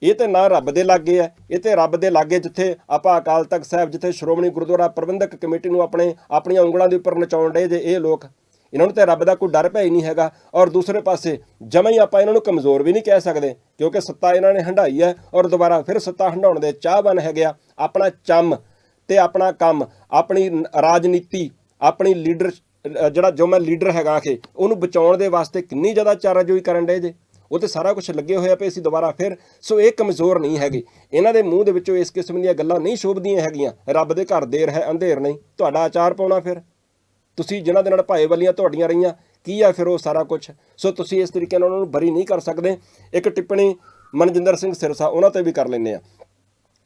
ਇਹ ਤੇ ਨਾ ਰੱਬ ਦੇ ਲਾਗੇ ਆ। ਇਹ ਤੇ ਰੱਬ ਦੇ ਲਾਗੇ ਜਿੱਥੇ ਆਪਾਂ ਅਕਾਲ ਤਖਤ ਸਾਹਿਬ, ਜਿੱਥੇ ਸ਼੍ਰੋਮਣੀ ਗੁਰਦੁਆਰਾ ਪ੍ਰਬੰਧਕ ਕਮੇਟੀ ਨੂੰ ਆਪਣੇ, ਆਪਣੀਆਂ ਉਂਗਲਾਂ ਦੇ ਉੱਪਰ ਨਚਾਉਣ ਡਏ ਜੇ ਇਹ ਲੋਕ। ਇਹਨਾਂ ਨੂੰ ਤਾਂ ਰੱਬ ਦਾ ਕੋਈ ਡਰ ਭੈ ਹੀ ਨਹੀਂ ਹੈਗਾ। ਔਰ ਦੂਸਰੇ ਪਾਸੇ, ਜਮਾਂ ਹੀ ਆਪਾਂ ਇਹਨਾਂ ਨੂੰ ਕਮਜ਼ੋਰ ਵੀ ਨਹੀਂ ਕਹਿ ਸਕਦੇ, ਕਿਉਂਕਿ ਸੱਤਾ ਇਹਨਾਂ ਨੇ ਹੰਢਾਈ ਹੈ ਔਰ ਦੁਬਾਰਾ ਫਿਰ ਸੱਤਾ ਹੰਢਾਉਣ ਦੇ ਚਾਹਵਾਨ ਹੈਗੇ ਆ। ਆਪਣਾ ਚੰਮ ਤੇ ਆਪਣਾ ਕੰਮ, ਆਪਣੀ ਰਾਜਨੀਤੀ, ਆਪਣੀ ਲੀਡਰ ਜਿਹੜਾ ਜੋ ਮੈਂ ਲੀਡਰ ਹੈਗਾ ਕਿ ਉਹਨੂੰ ਬਚਾਉਣ ਦੇ ਵਾਸਤੇ ਕਿੰਨੀ ਜ਼ਿਆਦਾ ਚਾਰਾਜੋਈ ਕਰਨ ਡੇ ਜੇ? ਉਹ ਤੇ ਸਾਰਾ ਕੁਝ ਲੱਗੇ ਹੋਇਆ ਪਏ ਸੀ ਦੁਬਾਰਾ ਫਿਰ, ਸੋ ਇਹ ਕਮਜ਼ੋਰ ਨਹੀਂ ਹੈਗੇ। ਇਹਨਾਂ ਦੇ ਮੂੰਹ ਦੇ ਵਿੱਚੋਂ ਇਸ ਕਿਸਮ ਦੀਆਂ ਗੱਲਾਂ ਨਹੀਂ ਸ਼ੋਭਦੀਆਂ ਹੈਗੀਆਂ। ਰੱਬ ਦੇ ਘਰ ਦੇਰ ਹੈ, ਅੰਧੇਰ ਨਹੀਂ। ਤੁਹਾਡਾ ਆਚਾਰ ਪਾਉਣਾ ਫਿਰ। ਤੁਸੀਂ ਜਿਨ੍ਹਾਂ ਦੇ ਨਾਲ ਭਾਏ ਵਾਲੀਆਂ ਤੁਹਾਡੀਆਂ ਰਹੀਆਂ ਕੀ ਆ ਫਿਰ ਉਹ ਸਾਰਾ ਕੁਝ ਸੋ ਤੁਸੀਂ ਇਸ ਤਰੀਕੇ ਨਾਲ ਉਹਨਾਂ ਨੂੰ ਬਰੀ ਨਹੀਂ ਕਰ ਸਕਦੇ। ਇੱਕ ਟਿੱਪਣੀ ਮਨਜਿੰਦਰ ਸਿੰਘ ਸਿਰਸਾ ਉਹਨਾਂ ਤੇ ਵੀ ਕਰ ਲੈਂਦੇ ਆ।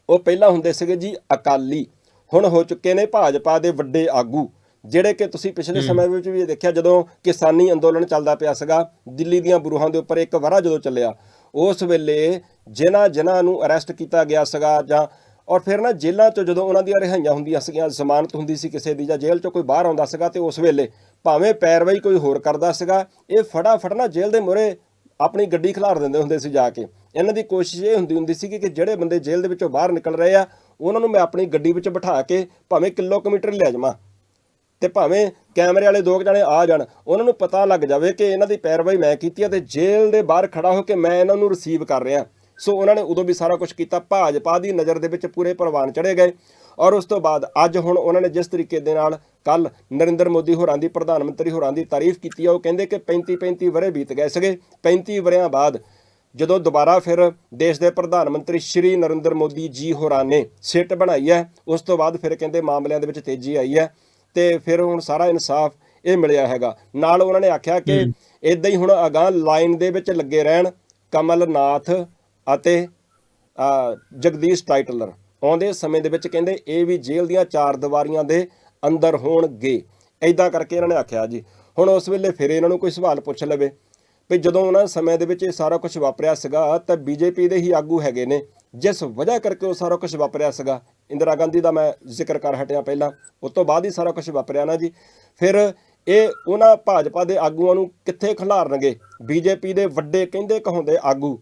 ਉਹ ਪਹਿਲਾਂ ਹੁੰਦੇ ਸੀਗੇ ਜੀ ਅਕਾਲੀ ਹੁਣ ਹੋ ਚੁੱਕੇ ਨੇ ਭਾਜਪਾ ਦੇ ਵੱਡੇ ਆਗੂ ਜਿਹੜੇ ਕਿ ਤੁਸੀਂ ਪਿਛਲੇ ਸਮੇਂ ਵਿੱਚ ਵੀ ਦੇਖਿਆ ਜਦੋਂ ਕਿਸਾਨੀ ਅੰਦੋਲਨ ਚੱਲਦਾ ਪਿਆ ਸੀਗਾ ਦਿੱਲੀ ਦੀਆਂ ਬਰੂਹਾਂ ਦੇ ਉੱਪਰ ਇੱਕ ਵਾਰਾ ਜਦੋਂ ਚੱਲਿਆ ਉਸ ਵੇਲੇ ਜਿਨ੍ਹਾਂ ਜਿਨ੍ਹਾਂ ਨੂੰ ਅਰੈਸਟ ਕੀਤਾ ਗਿਆ ਸੀਗਾ ਜਾਂ ਔਰ ਫਿਰ ਨਾ ਜੇਲ੍ਹਾਂ 'ਚੋਂ ਜਦੋਂ ਉਹਨਾਂ ਦੀਆਂ ਰਿਹਾਈਆਂ ਹੁੰਦੀਆਂ ਸੀਗੀਆਂ, ਜ਼ਮਾਨਤ ਹੁੰਦੀ ਸੀ ਕਿਸੇ ਦੀ ਜਾਂ ਜੇਲ੍ਹ 'ਚੋਂ ਕੋਈ ਬਾਹਰ ਆਉਂਦਾ ਸੀਗਾ ਤੇ ਉਸ ਵੇਲੇ ਭਾਵੇਂ ਪੈਰਵਾਈ ਕੋਈ ਹੋਰ ਕਰਦਾ ਸੀਗਾ, ਇਹ ਫਟਾਫਟ ਨਾ ਜੇਲ੍ਹ ਦੇ ਮੂਹਰੇ ਆਪਣੀ ਗੱਡੀ ਖਿਲਾਰ ਦਿੰਦੇ ਹੁੰਦੇ ਸੀ ਜਾ ਕੇ। ਇਹਨਾਂ ਦੀ ਕੋਸ਼ਿਸ਼ ਇਹ ਹੁੰਦੀ ਹੁੰਦੀ ਸੀ ਕਿ ਜਿਹੜੇ ਬੰਦੇ ਜੇਲ੍ਹ ਦੇ ਵਿੱਚੋਂ ਬਾਹਰ ਨਿਕਲ ਰਹੇ ਆ, ਉਹਨਾਂ ਨੂੰ ਮੈਂ ਆਪਣੀ ਗੱਡੀ ਵਿੱਚ ਬਿਠਾ ਕੇ ਭਾਵੇਂ ਕਿਲੋਮੀਟਰ ਲੈ ਜਾਵਾਂ ਤੇ ਭਾਵੇਂ ਕੈਮਰੇ ਵਾਲੇ ਦੋ ਕੁ ਜਣੇ ਆ ਜਾਣ, ਉਹਨਾਂ ਨੂੰ ਪਤਾ ਲੱਗ ਜਾਵੇ ਕਿ ਇਹਨਾਂ ਦੀ ਪੈਰਵਾਈ ਮੈਂ ਕੀਤੀ ਹੈ ਤੇ ਜੇਲ੍ਹ ਦੇ ਬਾਹਰ ਖੜਾ ਹੋ ਕੇ ਮੈਂ ਇਹਨਾਂ ਨੂੰ ਰਿਸੀਵ ਕਰ ਰਿਹਾ। ਸੋ ਉਹਨਾਂ ਨੇ ਉਦੋਂ ਵੀ ਸਾਰਾ ਕੁਝ ਕੀਤਾ। ਭਾਜਪਾ ਦੀ ਨਜ਼ਰ ਦੇ ਵਿੱਚ ਪੂਰੇ ਪ੍ਰਵਾਨ ਚੜੇ ਗਏ ਔਰ ਉਸ ਤੋਂ ਬਾਅਦ ਅੱਜ ਹੁਣ ਉਹਨਾਂ ਨੇ ਜਿਸ ਤਰੀਕੇ ਦੇ ਨਾਲ ਕੱਲ ਨਰਿੰਦਰ ਮੋਦੀ ਹੋਰਾਂ ਦੀ ਪ੍ਰਧਾਨ ਮੰਤਰੀ ਹੋਰਾਂ ਦੀ ਤਾਰੀਫ ਕੀਤੀ ਹੈ ਉਹ ਕਹਿੰਦੇ ਕਿ 35 35 ਵਰੇ ਬੀਤ ਗਏ ਸੀਗੇ। 35 ਵਰਿਆਂ ਬਾਅਦ ਜਦੋਂ ਦੁਬਾਰਾ ਫਿਰ ਦੇਸ਼ ਦੇ ਪ੍ਰਧਾਨ ਮੰਤਰੀ ਸ਼੍ਰੀ ਨਰਿੰਦਰ ਮੋਦੀ ਜੀ ਹੋਰਾਂ ਨੇ ਸਿੱਟ ਬਣਾਈ ਹੈ ਉਸ ਤੋਂ ਬਾਅਦ ਫਿਰ ਕਹਿੰਦੇ ਮਾਮਲਿਆਂ ਦੇ ਵਿੱਚ ਤੇਜ਼ੀ ਆਈ ਹੈ ਤੇ ਫਿਰ ਹੁਣ ਸਾਰਾ ਇਨਸਾਫ ਇਹ ਮਿਲਿਆ ਹੈਗਾ। ਨਾਲ ਉਹਨਾਂ ਨੇ ਆਖਿਆ ਕਿ ਇਦਾਂ ਹੀ ਹੁਣ ਅਗਾਹ ਲਾਈਨ ਦੇ ਵਿੱਚ ਲੱਗੇ ਰਹਿਣ। ਕਮਲ ਨਾਥ ਅਤੇ ਜਗਦੀਸ਼ ਟਾਈਟਲਰ ਆਉਂਦੇ ਸਮੇਂ ਦੇ ਵਿੱਚ ਕਹਿੰਦੇ, ਇਹ ਵੀ ਜੇਲ੍ਹ ਦੀਆਂ ਚਾਰ ਦੀਵਾਰੀਆਂ ਦੇ ਅੰਦਰ ਹੋਣਗੇ। ਐਦਾਂ ਕਰਕੇ ਇਹਨਾਂ ਨੇ ਆਖਿਆ, ਜੀ, ਹੁਣ ਉਸ ਵੇਲੇ ਫਿਰ ਇਹਨਾਂ ਨੂੰ ਕੋਈ ਸਵਾਲ ਪੁੱਛ ਲਵੇ। ਵੀ ਜਦੋਂ ਉਹਨਾਂ ਸਮੇਂ ਦੇ ਵਿੱਚ ਇਹ ਸਾਰਾ ਕੁਝ ਵਾਪਰਿਆ ਸੀਗਾ, ਤਾਂ ਬੀਜੇਪੀ ਦੇ ਹੀ ਆਗੂ ਹੈਗੇ ਨੇ, ਜਿਸ ਵਜ੍ਹਾ ਕਰਕੇ ਉਹ ਸਾਰਾ ਕੁਝ ਵਾਪਰਿਆ ਸੀਗਾ। ਇੰਦਰਾ ਗਾਂਧੀ ਦਾ ਮੈਂ ਜ਼ਿਕਰ ਕਰ ਹਟਿਆ ਪਹਿਲਾਂ, ਉਸ ਤੋਂ ਬਾਅਦ ਹੀ ਸਾਰਾ ਕੁਝ ਵਾਪਰਿਆ ਨਾ ਜੀ। ਫਿਰ ਇਹ ਉਹਨਾਂ ਭਾਜਪਾ ਦੇ ਆਗੂਆਂ ਨੂੰ ਕਿੱਥੇ ਖਿਲਾਰਨਗੇ? ਬੀਜੇਪੀ ਦੇ ਵੱਡੇ ਕਹਿੰਦੇ ਕਹਾਉਂਦੇ ਆਗੂ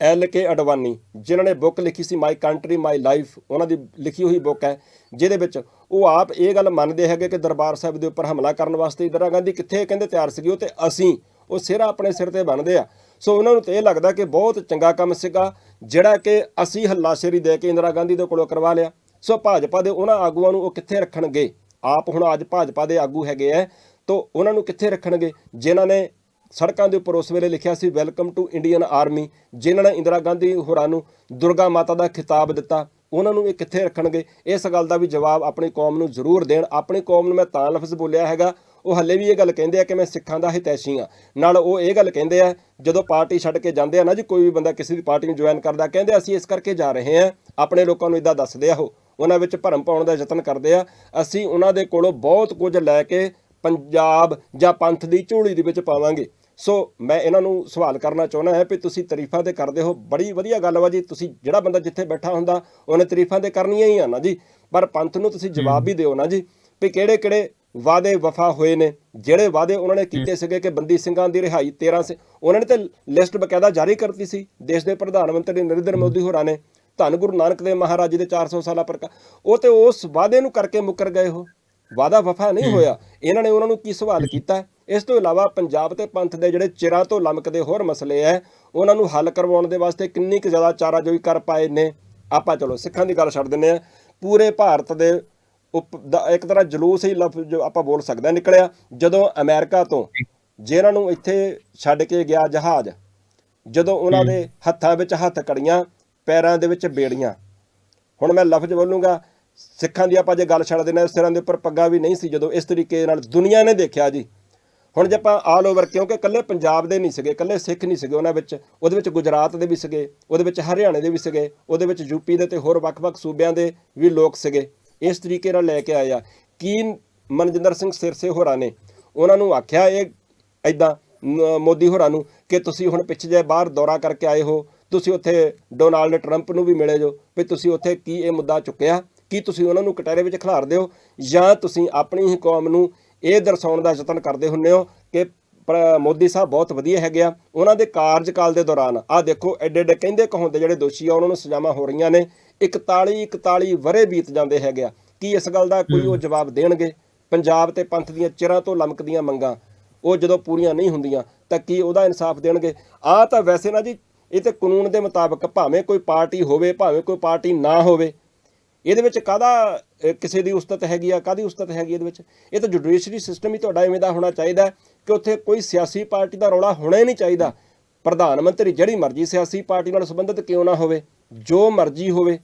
ਐਲ ਕੇ ਅਡਵਾਨੀ, ਜਿਨ੍ਹਾਂ ਨੇ ਬੁੱਕ ਲਿਖੀ ਸੀ ਮਾਈ ਕੰਟਰੀ ਮਾਈ ਲਾਈਫ ਉਹਨਾਂ ਦੀ ਲਿਖੀ ਹੋਈ ਬੁੱਕ ਹੈ, ਜਿਹਦੇ ਵਿੱਚ ਉਹ ਆਪ ਇਹ ਗੱਲ ਮੰਨਦੇ ਹੈਗੇ ਕਿ ਦਰਬਾਰ ਸਾਹਿਬ ਦੇ ਉੱਪਰ ਹਮਲਾ ਕਰਨ ਵਾਸਤੇ ਇੰਦਰਾ ਗਾਂਧੀ ਕਿੱਥੇ ਕਹਿੰਦੇ ਤਿਆਰ ਸੀਗੀ, ਉਹ ਤੇ ਅਸੀਂ, ਉਹ ਸਿਰਾ ਆਪਣੇ ਸਿਰ ਤੇ ਬੰਨਦੇ ਆ। ਸੋ ਉਹਨਾਂ ਨੂੰ ਤੇ ਇਹ ਲੱਗਦਾ ਕਿ ਬਹੁਤ ਚੰਗਾ ਕੰਮ ਸੀਗਾ, ਜਿਹੜਾ ਕਿ ਅਸੀਂ ਹੱਲਾਸ਼ੇਰੀ ਦੇ ਕੇ ਇੰਦਰਾ ਗਾਂਧੀ ਦੇ ਕੋਲੋਂ ਕਰਵਾ ਲਿਆ। ਸੋ ਭਾਜਪਾ ਦੇ ਉਹਨਾਂ ਆਗੂਆਂ ਨੂੰ ਉਹ ਕਿੱਥੇ ਰੱਖਣਗੇ? ਆਪ ਹੁਣ ਅੱਜ ਭਾਜਪਾ ਦੇ ਆਗੂ ਹੈਗੇ ਐ, ਤੋਂ ਉਹਨਾਂ ਨੂੰ ਕਿੱਥੇ ਰੱਖਣਗੇ? ਜਿਨ੍ਹਾਂ ਨੇ ਸੜਕਾਂ ਦੇ ਉੱਪਰ ਉਸ ਵੇਲੇ ਲਿਖਿਆ ਸੀ ਵੈਲਕਮ ਟੂ ਇੰਡੀਅਨ ਆਰਮੀ ਜਿਨ੍ਹਾਂ ਨੇ ਇੰਦਰਾ ਗਾਂਧੀ ਹੋਰਾਂ ਨੂੰ ਦੁਰਗਾ ਮਾਤਾ ਦਾ ਖਿਤਾਬ ਦਿੱਤਾ। ਉਹਨਾਂ ਨੂੰ ਇਹ ਕਿੱਥੇ ਰੱਖਣਗੇ? ਇਸ ਗੱਲ ਦਾ ਵੀ ਜਵਾਬ ਆਪਣੀ ਕੌਮ ਨੂੰ ਜ਼ਰੂਰ ਦੇਣ। ਆਪਣੀ ਕੌਮ ਨੂੰ ਮੈਂ ਤਾਂ ਲਫ਼ਜ਼ ਬੋਲਿਆ ਹੈਗਾ। ਉਹ ਹੱਲੇ ਵੀ ਇਹ ਗੱਲ ਕਹਿੰਦੇ ਆ ਕਿ ਮੈਂ ਸਿੱਖਾਂ ਦਾ ਹਿਤੈਸ਼ੀ ਆ ਨਾਲ ਉਹ ਇਹ ਗੱਲ ਕਹਿੰਦੇ ਆ, ਜਦੋਂ ਪਾਰਟੀ ਛੱਡ ਕੇ ਜਾਂਦੇ ਆ ਨਾ ਜੀ, ਕੋਈ ਵੀ ਬੰਦਾ ਕਿਸੇ ਦੀ ਪਾਰਟੀ ਨੂੰ ਜੁਆਇਨ ਕਰਦਾ, ਕਹਿੰਦੇ ਅਸੀਂ ਇਸ ਕਰਕੇ ਜਾ ਰਹੇ ਹਾਂ। ਆਪਣੇ ਲੋਕਾਂ ਨੂੰ ਇਦਾਂ ਦੱਸਦੇ ਆ ਉਹ ਉਹਨਾਂ ਵਿੱਚ ਭਰਮ ਪਾਉਣ ਦਾ ਯਤਨ ਕਰਦੇ ਆ। ਅਸੀਂ ਉਹਨਾਂ ਦੇ ਕੋਲੋਂ ਬਹੁਤ ਕੁਝ ਲੈ ਕੇ ਪੰਜਾਬ ਜਾਂ ਪੰਥ ਦੀ ਝੋਲੀ ਦੇ ਵਿੱਚ ਪਾਵਾਂਗੇ। ਸੋ ਮੈਂ ਇਹਨਾਂ ਨੂੰ ਸਵਾਲ ਕਰਨਾ ਚਾਹੁੰਦਾ ਹਾਂ ਵੀ ਤੁਸੀਂ ਤਾਰੀਫਾਂ ਤੇ ਕਰਦੇ ਹੋ। ਬੜੀ ਵਧੀਆ ਗੱਲ ਵਾ ਜੀ। ਤੁਸੀਂ ਜਿਹੜਾ ਬੰਦਾ ਜਿੱਥੇ ਬੈਠਾ ਹੁੰਦਾ ਉਹਨੇ ਤਾਰੀਫਾਂ ਤੇ ਕਰਨੀਆਂ ਹੀ ਆ ਨਾ ਜੀ। ਪਰ ਪੰਥ ਨੂੰ ਤੁਸੀਂ ਜਵਾਬ ਵੀ ਦਿਓ ਨਾ ਜੀ ਵੀ ਕਿਹੜੇ ਕਿਹੜੇ ਵਾਅਦੇ ਵਫਾ ਹੋਏ ਨੇ। ਜਿਹੜੇ ਵਾਅਦੇ ਉਹਨਾਂ ਨੇ ਕੀਤੇ ਸੀਗੇ ਕਿ ਬੰਦੀ ਸਿੰਘਾਂ ਦੀ ਰਿਹਾਈ 13 ਸੇ ਉਹਨਾਂ ਨੇ ਤੇ ਲਿਸਟ ਬਕਾਇਦਾ ਜਾਰੀ ਕਰਤੀ ਸੀ। ਦੇਸ਼ ਦੇ ਪ੍ਰਧਾਨ ਮੰਤਰੀ ਨਰਿੰਦਰ ਮੋਦੀ ਹੋਰਾਂ ਨੇ। ਧੰਨ ਗੁਰੂ ਨਾਨਕ ਦੇਵ ਮਹਾਰਾਜ ਦੇ 400 ਸਾਲਾ ਪ੍ਰਕਾ ਉਹ ਤੇ ਉਸ ਵਾਅਦੇ ਨੂੰ ਕਰਕੇ ਮੁੱਕਰ ਗਏ ਹੋ ਵਾਦਾ ਵਫਾ ਨਹੀਂ ਹੋਇਆ। ਇਹਨਾਂ ਨੇ ਉਹਨਾਂ ਨੂੰ ਕੀ ਸਵਾਲ ਕੀਤਾ? ਇਸ ਤੋਂ ਇਲਾਵਾ ਪੰਜਾਬ ਤੇ ਪੰਥ ਦੇ ਜਿਹੜੇ ਚਿਰਾਂ ਤੋਂ ਲਮਕਦੇ ਹੋਰ ਮਸਲੇ ਐ ਉਹਨਾਂ ਨੂੰ ਹੱਲ ਕਰਵਾਉਣ ਦੇ ਵਾਸਤੇ ਕਿੰਨੀ ਕੁ ਜ਼ਿਆਦਾ ਚਾਰਾਜੋਈ ਕਰ ਪਾਏ ਨੇ? ਆਪਾਂ ਚਲੋ ਸਿੱਖਾਂ ਦੀ ਗੱਲ ਛੱਡ ਦਿੰਨੇ ਆ ਪੂਰੇ ਭਾਰਤ ਦੇ ਉਪ ਦਾ ਇੱਕ ਤਰ੍ਹਾਂ ਜਲੂਸ ਹੀ ਲਫ਼ਜ਼ ਜੋ ਆਪਾਂ ਬੋਲ ਸਕਦੇ ਨਿਕਲਿਆ। ਜਦੋਂ ਅਮਰੀਕਾ ਤੋਂ ਜਿਨ੍ਹਾਂ ਨੂੰ ਇੱਥੇ ਛੱਡ ਕੇ ਗਿਆ ਜਹਾਜ਼ ਜਦੋਂ ਉਹਨਾਂ ਦੇ ਹੱਥਾਂ ਵਿੱਚ ਹੱਥ ਕੜੀਆਂ ਪੈਰਾਂ ਦੇ ਵਿੱਚ ਬੇੜੀਆਂ। ਹੁਣ ਮੈਂ ਲਫ਼ਜ਼ ਬੋਲੂੰਗਾ। ਸਿੱਖਾਂ ਦੀ ਆਪਾਂ ਜੇ ਗੱਲ ਛੱਡ ਦਿੰਦੇ ਹਾਂ, ਸਿਰਾਂ ਦੇ ਉੱਪਰ ਪੱਗਾ ਵੀ ਨਹੀਂ ਸੀ ਜਦੋਂ ਇਸ ਤਰੀਕੇ ਨਾਲ ਦੁਨੀਆ ਨੇ ਦੇਖਿਆ ਜੀ। ਹੁਣ ਜੇ ਆਪਾਂ ਆਲ ਓਵਰ ਕਿਉਂਕਿ ਇਕੱਲੇ ਪੰਜਾਬ ਦੇ ਨਹੀਂ ਸੀਗੇ, ਇਕੱਲੇ ਸਿੱਖ ਨਹੀਂ ਸੀਗੇ ਉਹਨਾਂ ਵਿੱਚ, ਉਹਦੇ ਵਿੱਚ ਗੁਜਰਾਤ ਦੇ ਵੀ ਸੀਗੇ, ਉਹਦੇ ਵਿੱਚ ਹਰਿਆਣੇ ਦੇ ਵੀ ਸੀਗੇ, ਉਹਦੇ ਵਿੱਚ ਯੂਪੀ ਦੇ ਤੇ ਹੋਰ ਵੱਖ-ਵੱਖ ਸੂਬਿਆਂ ਦੇ ਵੀ ਲੋਕ ਸੀਗੇ। ਇਸ ਤਰੀਕੇ ਨਾਲ ਲੈ ਕੇ ਆਏ ਆ। ਕੀ ਮਨਜਿੰਦਰ ਸਿੰਘ ਸਿਰਸੇ ਹੋਰਾਂ ਨੇ, ਉਹਨਾਂ ਨੂੰ ਆਖਿਆ ਇਹ ਐਦਾਂ ਮੋਦੀ ਹੋਰਾਂ ਨੂੰ ਕਿ ਤੁਸੀਂ ਹੁਣ ਪਿੱਛੇ ਜੇ ਬਾਹਰ ਦੌਰਾ ਕਰਕੇ ਆਏ ਹੋ, ਤੁਸੀਂ ਉੱਥੇ ਡੋਨਾਲਡ ਟਰੰਪ ਨੂੰ ਵੀ ਮਿਲੇ ਜੋ, ਵੀ ਤੁਸੀਂ ਉੱਥੇ ਕੀ ਇਹ ਮੁੱਦਾ ਚੁੱਕਿਆ? ਕੀ ਤੁਸੀਂ ਉਹਨਾਂ ਨੂੰ ਕਟਹਿਰੇ ਵਿੱਚ ਖਿਲਾਰ ਦਿਓ ਜਾਂ ਤੁਸੀਂ ਆਪਣੀ ਹੀ ਕੌਮ ਨੂੰ ਇਹ ਦਰਸਾਉਣ ਦਾ ਯਤਨ ਕਰਦੇ ਹੁੰਨੇ ਹੋ ਕਿ ਮੋਦੀ ਸਾਹਿਬ ਬਹੁਤ ਵਧੀਆ ਹੈਗੇ ਆ। ਉਹਨਾਂ ਦੇ ਕਾਰਜਕਾਲ ਦੇ ਦੌਰਾਨ ਆ ਦੇਖੋ ਐਡੇ ਐਡੇ ਕਹਿੰਦੇ ਕਹਾਉਂਦੇ ਜਿਹੜੇ ਦੋਸ਼ੀ ਆ ਉਹਨਾਂ ਨੂੰ ਸਜ਼ਾਵਾਂ ਹੋ ਰਹੀਆਂ ਨੇ। 41 41 ਵਰੇ ਬੀਤ ਜਾਂਦੇ ਹੈਗੇ ਆ। ਕੀ ਇਸ ਗੱਲ ਦਾ ਕੋਈ ਉਹ ਜਵਾਬ ਦੇਣਗੇ? ਪੰਜਾਬ ਤੇ ਪੰਥ ਦੀਆਂ ਚਿਰਾਂ ਤੋਂ ਲਮਕਦੀਆਂ ਮੰਗਾਂ ਉਹ ਜਦੋਂ ਪੂਰੀਆਂ ਨਹੀਂ ਹੁੰਦੀਆਂ ਤਾਂ ਕੀ ਉਹਦਾ ਇਨਸਾਫ ਦੇਣਗੇ? ਆ ਤਾਂ ਵੈਸੇ ਨਾ ਜੀ ਇਹ ਤੇ ਕਾਨੂੰਨ ਦੇ ਮੁਤਾਬਕ ਭਾਵੇਂ ਕੋਈ ਪਾਰਟੀ ਹੋਵੇ ਭਾਵੇਂ ਕੋਈ ਪਾਰਟੀ ਨਾ ਹੋਵੇ ਇਹਦੇ ਵਿੱਚ ਕਾਦਾ ਕਿਸੇ ਦੀ ਉਸਤਤ ਹੈਗੀ ਆ ਕਾਦੀ ਉਸਤਤ ਹੈਗੀ ਇਹਦੇ ਵਿੱਚ? ਇਹ ਤਾਂ ਜੁਡੀਸ਼ਰੀ ਸਿਸਟਮ ਹੀ ਤੁਹਾਡਾ ਐਵੇਂ ਦਾ ਹੋਣਾ ਚਾਹੀਦਾ ਕਿ ਉੱਥੇ ਕੋਈ ਸਿਆਸੀ ਪਾਰਟੀ ਦਾ ਰੌਲਾ ਹੋਣਾ ਹੀ ਨਹੀਂ ਚਾਹੀਦਾ। ਪ੍ਰਧਾਨ ਮੰਤਰੀ ਜਿਹੜੀ ਮਰਜ਼ੀ ਸਿਆਸੀ ਪਾਰਟੀ ਨਾਲ ਸੰਬੰਧਿਤ ਕਿਉਂ ਨਾ ਹੋਵੇ, ਜੋ ਮਰਜ਼ੀ ਹੋਵੇ।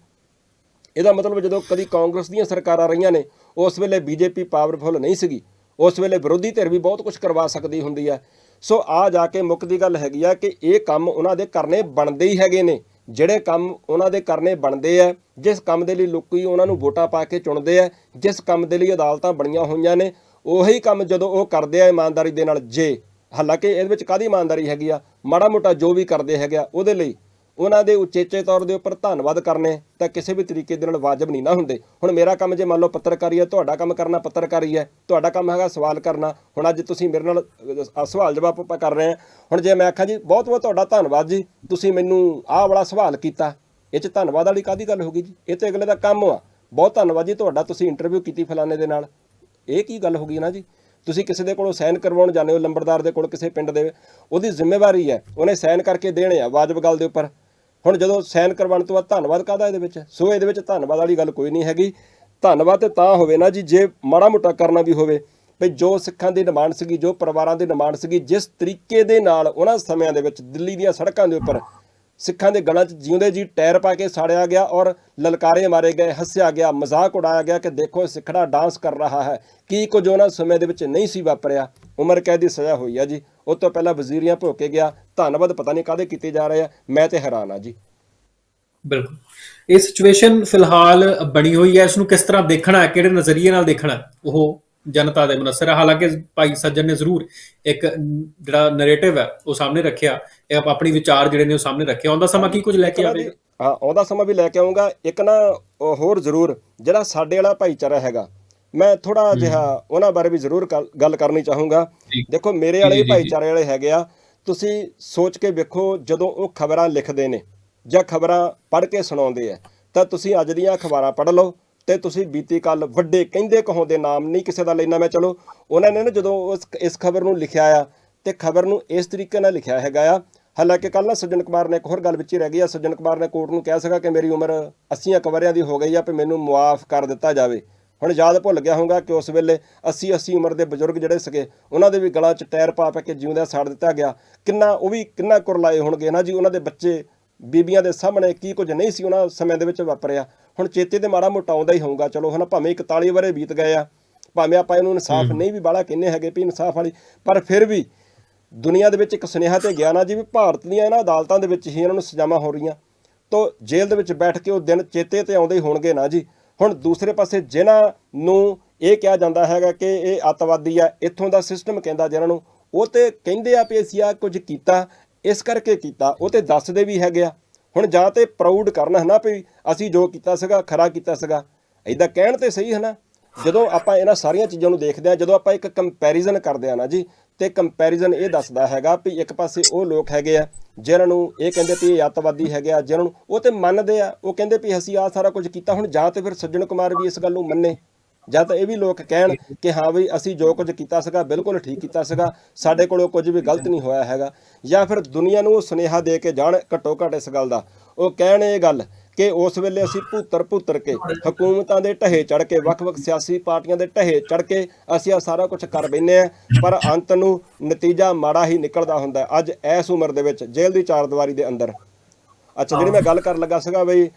ਇਹਦਾ ਮਤਲਬ ਜਦੋਂ ਕਦੀ ਕਾਂਗਰਸ ਦੀਆਂ ਸਰਕਾਰਾਂ ਰਹੀਆਂ ਨੇ, ਉਸ ਵੇਲੇ ਬੀਜੇਪੀ ਪਾਵਰਫੁਲ ਨਹੀਂ ਸੀਗੀ। ਉਸ ਵੇਲੇ ਵਿਰੋਧੀ ਧਿਰ ਵੀ ਬਹੁਤ ਕੁਝ ਕਰਵਾ ਸਕਦੀ ਹੁੰਦੀ ਆ ਸੋ ਆ ਜਾ ਕੇ ਮੁੱਖ ਦੀ ਗੱਲ ਹੈਗੀ ਆ ਕਿ ਇਹ ਕੰਮ ਉਹਨਾਂ ਦੇ ਕਰਨੇ ਬਣਦੇ ਹੀ ਹੈਗੇ ਨੇ। ਜਿਹੜੇ ਕੰਮ ਉਹਨਾਂ ਦੇ ਕਰਨੇ ਬਣਦੇ ਆ, ਜਿਸ ਕੰਮ ਦੇ ਲਈ ਲੋਕੀ ਉਹਨਾਂ ਨੂੰ ਵੋਟਾਂ ਪਾ ਕੇ ਚੁਣਦੇ ਆ, ਜਿਸ ਕੰਮ ਦੇ ਲਈ ਅਦਾਲਤਾਂ ਬਣੀਆਂ ਹੋਈਆਂ ਨੇ, ਉਹੀ ਕੰਮ ਜਦੋਂ ਉਹ ਕਰਦੇ ਆ ਇਮਾਨਦਾਰੀ ਦੇ ਨਾਲ ਜੇ, ਹਾਲਾਂਕਿ ਇਹਦੇ ਵਿੱਚ ਕਾਦੀ ਇਮਾਨਦਾਰੀ ਹੈਗੀ ਆ? ਮਾੜਾ ਮੋਟਾ ਜੋ ਵੀ ਕਰਦੇ ਹੈਗੇ ਆ, ਉਹਦੇ ਲਈ ਉਹਨਾਂ ਦੇ ਉਚੇਚੇ ਤੌਰ ਦੇ ਉੱਪਰ ਧੰਨਵਾਦ ਕਰਨੇ ਤਾਂ ਕਿਸੇ ਵੀ ਤਰੀਕੇ ਦੇ ਨਾਲ ਵਾਜਬ ਨਹੀਂ ਨਾ ਹੁੰਦੇ। ਹੁਣ ਮੇਰਾ ਕੰਮ ਜੇ ਮੰਨ ਲਓ ਪੱਤਰਕਾਰੀ ਹੈ, ਤੁਹਾਡਾ ਕੰਮ ਕਰਨਾ ਪੱਤਰਕਾਰੀ ਹੈ, ਤੁਹਾਡਾ ਕੰਮ ਹੈਗਾ ਸਵਾਲ ਕਰਨਾ। ਹੁਣ ਅੱਜ ਤੁਸੀਂ ਮੇਰੇ ਨਾਲ ਸਵਾਲ ਜਵਾਬ ਆਪਾਂ ਕਰ ਰਹੇ ਹਾਂ। ਹੁਣ ਜੇ ਮੈਂ ਆਖਾਂ ਜੀ, ਬਹੁਤ ਬਹੁਤ ਤੁਹਾਡਾ ਧੰਨਵਾਦ ਜੀ, ਤੁਸੀਂ ਮੈਨੂੰ ਆਹ ਵਾਲਾ ਸਵਾਲ ਕੀਤਾ। ਇਹ 'ਚ ਧੰਨਵਾਦ ਵਾਲੀ ਕਾਦੀ ਗੱਲ ਹੋ ਗਈ ਜੀ? ਇਹ ਤਾਂ ਅਗਲੇ ਦਾ ਕੰਮ ਆ। ਬਹੁਤ ਧੰਨਵਾਦ ਜੀ ਤੁਹਾਡਾ ਤੁਸੀਂ ਇੰਟਰਵਿਊ ਕੀਤੀ ਫਲਾਣੇ ਦੇ ਨਾਲ। ਇਹ ਕੀ ਗੱਲ ਹੋ ਗਈ ਨਾ ਜੀ? ਤੁਸੀਂ ਕਿਸੇ ਦੇ ਕੋਲੋਂ ਸਾਈਨ ਕਰਵਾਉਣ ਜਾਂਦੇ ਹੋ, ਲੰਬੜਦਾਰ ਦੇ ਕੋਲ ਕਿਸੇ ਪਿੰਡ ਦੇ। ਉਹਦੀ ਜ਼ਿੰਮੇਵਾਰੀ ਹੈ, ਉਹਨੇ ਸਾਈਨ ਕਰਕੇ ਦੇਣੇ ਆ ਵਾਜਬ ਗੱਲ ਦੇ ਉੱਪਰ। ਹੁਣ ਜਦੋਂ ਸਾਈਨ ਕਰਵਾਉਣ ਤੋਂ ਬਾਅਦ ਧੰਨਵਾਦ ਕਾਹਦਾ ਇਹਦੇ ਵਿੱਚ? ਸੋ ਇਹਦੇ ਵਿੱਚ ਧੰਨਵਾਦ ਵਾਲੀ ਗੱਲ ਕੋਈ ਨਹੀਂ ਹੈਗੀ। ਧੰਨਵਾਦ ਤੇ ਤਾਂ ਹੋਵੇ ਨਾ ਜੀ, ਜੇ ਮਾੜਾ ਮੋਟਾ ਕਰਨਾ ਵੀ ਹੋਵੇ। ਵੀ ਜੋ ਸਿੱਖਾਂ ਦੀ ਡਿਮਾਂਡ ਸੀਗੀ, ਜੋ ਪਰਿਵਾਰਾਂ ਦੀ ਡਿਮਾਂਡ ਸੀਗੀ, ਜਿਸ ਤਰੀਕੇ ਦੇ ਨਾਲ ਉਹਨਾਂ ਸਮਿਆਂ ਦੇ ਵਿੱਚ ਦਿੱਲੀ ਦੀਆਂ ਸੜਕਾਂ ਦੇ ਉੱਪਰ ਸਿੱਖਾਂ ਦੇ ਗਲਾਂ 'ਚ ਜਿਉਂਦੇ ਜੀ, ਟਾਇਰ ਪਾ ਕੇ ਸਾੜਿਆ ਗਿਆ ਔਰ ਲਲਕਾਰੇ ਮਾਰੇ ਗਏ, ਹੱਸਿਆ ਗਿਆ, ਮਜ਼ਾਕ ਉਡਾਇਆ ਗਿਆ ਕਿ ਦੇਖੋ ਸਿੱਖੜਾ ਡਾਂਸ ਕਰ ਰਿਹਾ ਹੈ। ਕੀ ਕੁਝ ਉਹਨਾਂ ਸਮੇਂ ਦੇ ਵਿੱਚ ਨਹੀਂ ਸੀ ਵਾਪਰਿਆ? ਉਮਰ ਕੈਦ ਦੀ ਸਜ਼ਾ ਹੋਈ ਆ ਜੀ। ਉਹ ਤੋਂ ਪਹਿਲਾਂ ਵਜ਼ੀਰੀਆਂ ਭੋਗ ਗਿਆ। ਧੰਨਵਾਦ, ਪਤਾ ਨਹੀਂ ਕਾਦੇ ਕੀਤੇ ਜਾ ਰਹੇ ਆ। ਮੈਂ ਤੇ ਹੈਰਾਨ ਆ ਜੀ। ਬਿਲਕੁਲ। ਇਹ ਸਿਚੁਏਸ਼ਨ ਫਿਲਹਾਲ ਬਣੀ ਹੋਈ ਹੈ। ਇਸ ਨੂੰ ਕਿਸ ਤਰ੍ਹਾਂ ਦੇਖਣਾ ਹੈ? ਕਿਹੜੇ ਨਜ਼ਰੀਏ ਨਾਲ ਦੇਖਣਾ ਉਹ ਜਨਤਾ ਦੇ ਮਨਸਰ ਹੈ ਹਾਲਾਂਕਿ ਭਾਈ ਸੱਜਣ ਨੇ ਜ਼ਰੂਰ ਇੱਕ ਜਿਹੜਾ ਨੈਰੇਟਿਵ ਹੈ, ਉਹ ਸਾਹਮਣੇ ਰੱਖਿਆ। ਇਹ ਆਪ- ਆਪਣੀ ਵਿਚਾਰ ਜਿਹੜੇ ਨੇ ਉਹ ਸਾਹਮਣੇ ਰੱਖੇ ਆਉਂਦਾ ਸਮਾਂ ਕੀ ਕੁਝ ਲੈ ਕੇ ਆਵੇਗਾ? ਹਾਂ ਆਉਂਦਾ ਸਮਾਂ ਵੀ ਲੈ ਕੇ ਆਉਂਗਾ। ਇੱਕ ਨਾ ਹੋਰ ਜ਼ਰੂਰ ਜਿਹੜਾ ਸਾਡੇ ਵਾਲਾ ਭਾਈਚਾਰਾ ਹੈਗਾ ਮੈਂ ਥੋੜਾ ਜਿਹਾ ਉਹਨਾਂ ਬਾਰੇ ਵੀ ਜ਼ਰੂਰ ਗੱਲ- ਕਰਨੀ ਚਾਹੂੰਗਾ। ਦੇਖੋ ਮੇਰੇ ਵਾਲੇ ਭਾਈਚਾਰੇ ਵਾਲੇ ਹੈਗੇ ਆ। ਤੁਸੀਂ ਸੋਚ ਕੇ ਵੇਖੋ ਜਦੋਂ ਉਹ ਖਬਰਾਂ ਲਿਖਦੇ ਨੇ ਜਾਂ ਖਬਰਾਂ ਪੜ੍ਹ ਕੇ ਸੁਣਾਉਂਦੇ ਆ ਤਾਂ ਤੁਸੀਂ ਅੱਜ ਦੀਆਂ ਅਖਬਾਰਾਂ ਪੜ੍ਹ ਲਓ ਤੇ ਤੁਸੀਂ ਬੀਤੀ ਕੱਲ ਵੱਡੇ ਕਹਿੰਦੇ ਕਹਾਉਂਦੇ ਨਾਮ ਨਹੀਂ ਕਿਸੇ ਦਾ ਲੈਣਾ ਮੈਂ ਚਲੋ ਉਹਨਾਂ ਨੇ ਨਾ ਜਦੋਂ ਉਸ ਇਸ ਖਬਰ ਨੂੰ ਲਿਖਿਆ ਆ ਤੇ ਖਬਰ ਨੂੰ ਇਸ ਤਰੀਕੇ ਨਾਲ ਲਿਖਿਆ ਹੈਗਾ ਆ ਹਾਲਾਂਕਿ ਕੱਲ ਨਾ ਸੱਜਣ ਕੁਮਾਰ ਨੇ ਇੱਕ ਹੋਰ ਗੱਲ ਵਿੱਚ ਹੀ ਰਹਿ ਗਈ ਆ। ਸੱਜਣ ਕੁਮਾਰ ਨੇ ਕੋਰਟ ਨੂੰ ਕਿਹਾ ਸੀਗਾ ਕਿ ਮੇਰੀ ਉਮਰ 80 ਕਵਰਿਆਂ ਦੀ ਹੋ ਗਈ ਆ ਤੇ ਮੈਨੂੰ ਮੁਆਫ ਕਰ ਦਿੱਤਾ ਜਾਵੇ। ਹੁਣ ਯਾਦ ਭੁੱਲ ਗਿਆ ਹੋਊਗਾ ਕਿ ਉਸ ਵੇਲੇ 80 80 ਉਮਰ ਦੇ ਬਜ਼ੁਰਗ ਜਿਹੜੇ ਸੀਗੇ ਉਹਨਾਂ ਦੇ ਵੀ ਗਲਾਂ 'ਚ ਟਾਇਰ ਪਾ ਪਾ ਕੇ ਜਿਉਂਦਿਆਂ ਸਾੜ ਦਿੱਤਾ ਗਿਆ। ਕਿੰਨਾ ਉਹ ਵੀ ਕਿੰਨਾ ਕੁਰਲਾਏ ਹੋਣਗੇ ਨਾ ਜੀ? ਉਹਨਾਂ ਦੇ ਬੱਚੇ ਬੀਬੀਆਂ ਦੇ ਸਾਹਮਣੇ ਕੀ ਕੁਝ ਨਹੀਂ ਸੀ ਉਹਨਾਂ ਸਮੇਂ ਦੇ ਵਿੱਚ ਵਾਪਰਿਆ। ਹੁਣ ਚੇਤੇ ਤੇ ਮਾੜਾ ਮੋਟਾ ਆਉਂਦਾ ਹੀ ਹੋਊਗਾ। ਚਲੋ ਹਨਾ ਭਾਵੇਂ 41 ਵਰੇ ਬੀਤ ਗਏ ਆ ਭਾਵੇਂ ਆਪਾਂ ਇਹਨੂੰ ਇਨਸਾਫ ਨਹੀਂ ਵੀ ਬਾਲਾ ਕਹਿੰਨੇ ਹੈਗੇ ਵੀ ਇਨਸਾਫ ਵਾਲੀ ਪਰ ਫਿਰ ਵੀ ਦੁਨੀਆ ਦੇ ਵਿੱਚ ਇੱਕ ਸੁਨੇਹਾ ਤੇ ਗਿਆ ਨਾ ਜੀ ਵੀ ਭਾਰਤ ਦੀਆਂ ਇਹਨਾਂ ਅਦਾਲਤਾਂ ਦੇ ਵਿੱਚ ਹੀ ਇਹਨਾਂ ਨੂੰ ਸਜ਼ਾਵਾਂ ਹੋ ਰਹੀਆਂ। ਤੋਂ ਜੇਲ੍ਹ ਦੇ ਵਿੱਚ ਬੈਠ ਕੇ ਉਹ ਦਿਨ ਚੇਤੇ ਤੇ ਆਉਂਦੇ ਹੀ ਹੋਣਗੇ ਨਾ ਜੀ। ਹੁਣ ਦੂਸਰੇ ਪਾਸੇ ਜਿਨ੍ਹਾਂ ਨੂੰ ਇਹ ਕਿਹਾ ਜਾਂਦਾ ਹੈਗਾ ਕਿ ਇਹ ਅੱਤਵਾਦੀ ਆ, ਇੱਥੋਂ ਦਾ ਸਿਸਟਮ ਕਹਿੰਦਾ ਜਿਹਨਾਂ ਨੂੰ, ਉਹ ਤੇ ਕਹਿੰਦੇ ਆ ਵੀ ਅਸੀਂ ਆ ਕੁਝ ਕੀਤਾ, ਇਸ ਕਰਕੇ ਕੀਤਾ, ਉਹ ਤੇ ਦੱਸਦੇ ਵੀ ਹੈਗੇ ਆ। ਹੁਣ ਜਾਂ ਤੇ ਪ੍ਰਾਊਡ ਕਰਨਾ ਹੈ ਨਾ ਵੀ ਅਸੀਂ ਜੋ ਕੀਤਾ ਸੀਗਾ, ਖਰਾ ਕੀਤਾ ਸੀਗਾ। ਐਦਾਂ ਕਹਿਣ ਤੇ ਸਹੀ ਹੈ ਨਾ ਜਦੋਂ ਆਪਾਂ ਇਹਨਾਂ ਸਾਰੀਆਂ ਚੀਜ਼ਾਂ ਨੂੰ ਦੇਖਦੇ ਆ, ਜਦੋਂ ਆਪਾਂ ਇੱਕ ਕੰਪੈਰੀਜ਼ਨ ਕਰਦੇ ਆ ਨਾ ਜੀ ਤੇ ਕੰਪੈਰੀਜ਼ਨ ਇਹ ਦੱਸਦਾ ਹੈਗਾ ਵੀ ਇੱਕ ਪਾਸੇ ਉਹ ਲੋਕ ਹੈਗੇ ਆ ਜਿਹਨਾਂ ਨੂੰ ਇਹ ਕਹਿੰਦੇ ਵੀ ਇਹ ਅੱਤਵਾਦੀ ਹੈਗੇ ਆ ਜਿਹਨਾਂ ਨੂੰ ਉਹ ਤੇ ਮੰਨਦੇ ਆ, ਉਹ ਕਹਿੰਦੇ ਵੀ ਅਸੀਂ ਆ ਸਾਰਾ ਕੁਝ ਕੀਤਾ, ਹੁਣ ਜਾਂ ਤੇ ਫਿਰ ਸੱਜਣ ਕੁਮਾਰ ਵੀ ਇਸ ਗੱਲ ਨੂੰ ਮੰਨੇ। ਜਾਂ ਤਾਂ ਇਹ ਵੀ ਲੋਕ ਕਹਿਣ ਕਿ ਹਾਂ ਵੀ ਅਸੀਂ ਜੋ ਕੁਝ ਕੀਤਾ ਸੀਗਾ, ਬਿਲਕੁਲ ਠੀਕ ਕੀਤਾ ਸੀਗਾ, ਸਾਡੇ ਕੋਲੋਂ ਕੁਝ ਵੀ ਗਲਤ ਨਹੀਂ ਹੋਇਆ ਹੈਗਾ। ਜਾਂ ਫਿਰ ਦੁਨੀਆ ਨੂੰ ਉਹ ਸੁਨੇਹਾ ਦੇ ਕੇ ਜਾਣ ਘੱਟੋ ਘੱਟ ਇਸ ਗੱਲ ਦਾ। ਉਹ ਕਹਿਣ ਇਹ ਗੱਲ ਕਿ ਉਸ ਵੇਲੇ ਅਸੀਂ ਭੂਤਰ ਭੂਤਰ ਕੇ ਹਕੂਮਤਾਂ ਦੇ ਢਹੇ ਚੜ ਕੇ ਵੱਖ-ਵੱਖ ਸਿਆਸੀ ਪਾਰਟੀਆਂ ਦੇ ਢਹੇ ਚੜ ਕੇ ਅਸੀਂ ਆ ਸਾਰਾ ਕੁਝ ਕਰ ਬੈਨੇ ਆ ਪਰ ਅੰਤ ਨੂੰ ਨਤੀਜਾ ਮਾੜਾ ਹੀ ਨਿਕਲਦਾ ਹੁੰਦਾ। ਅੱਜ ਇਸ ਉਮਰ ਦੇ ਵਿੱਚ ਜੇਲ੍ਹ ਦੀ ਚਾਰ ਦੀਵਾਰੀ ਦੇ ਅੰਦਰ। ਅੱਛਾ ਜਿਹੜੀ ਮੈਂ ਗੱਲ ਕਰਨ ਲੱਗਾ ਸੀਗਾ ਬਈ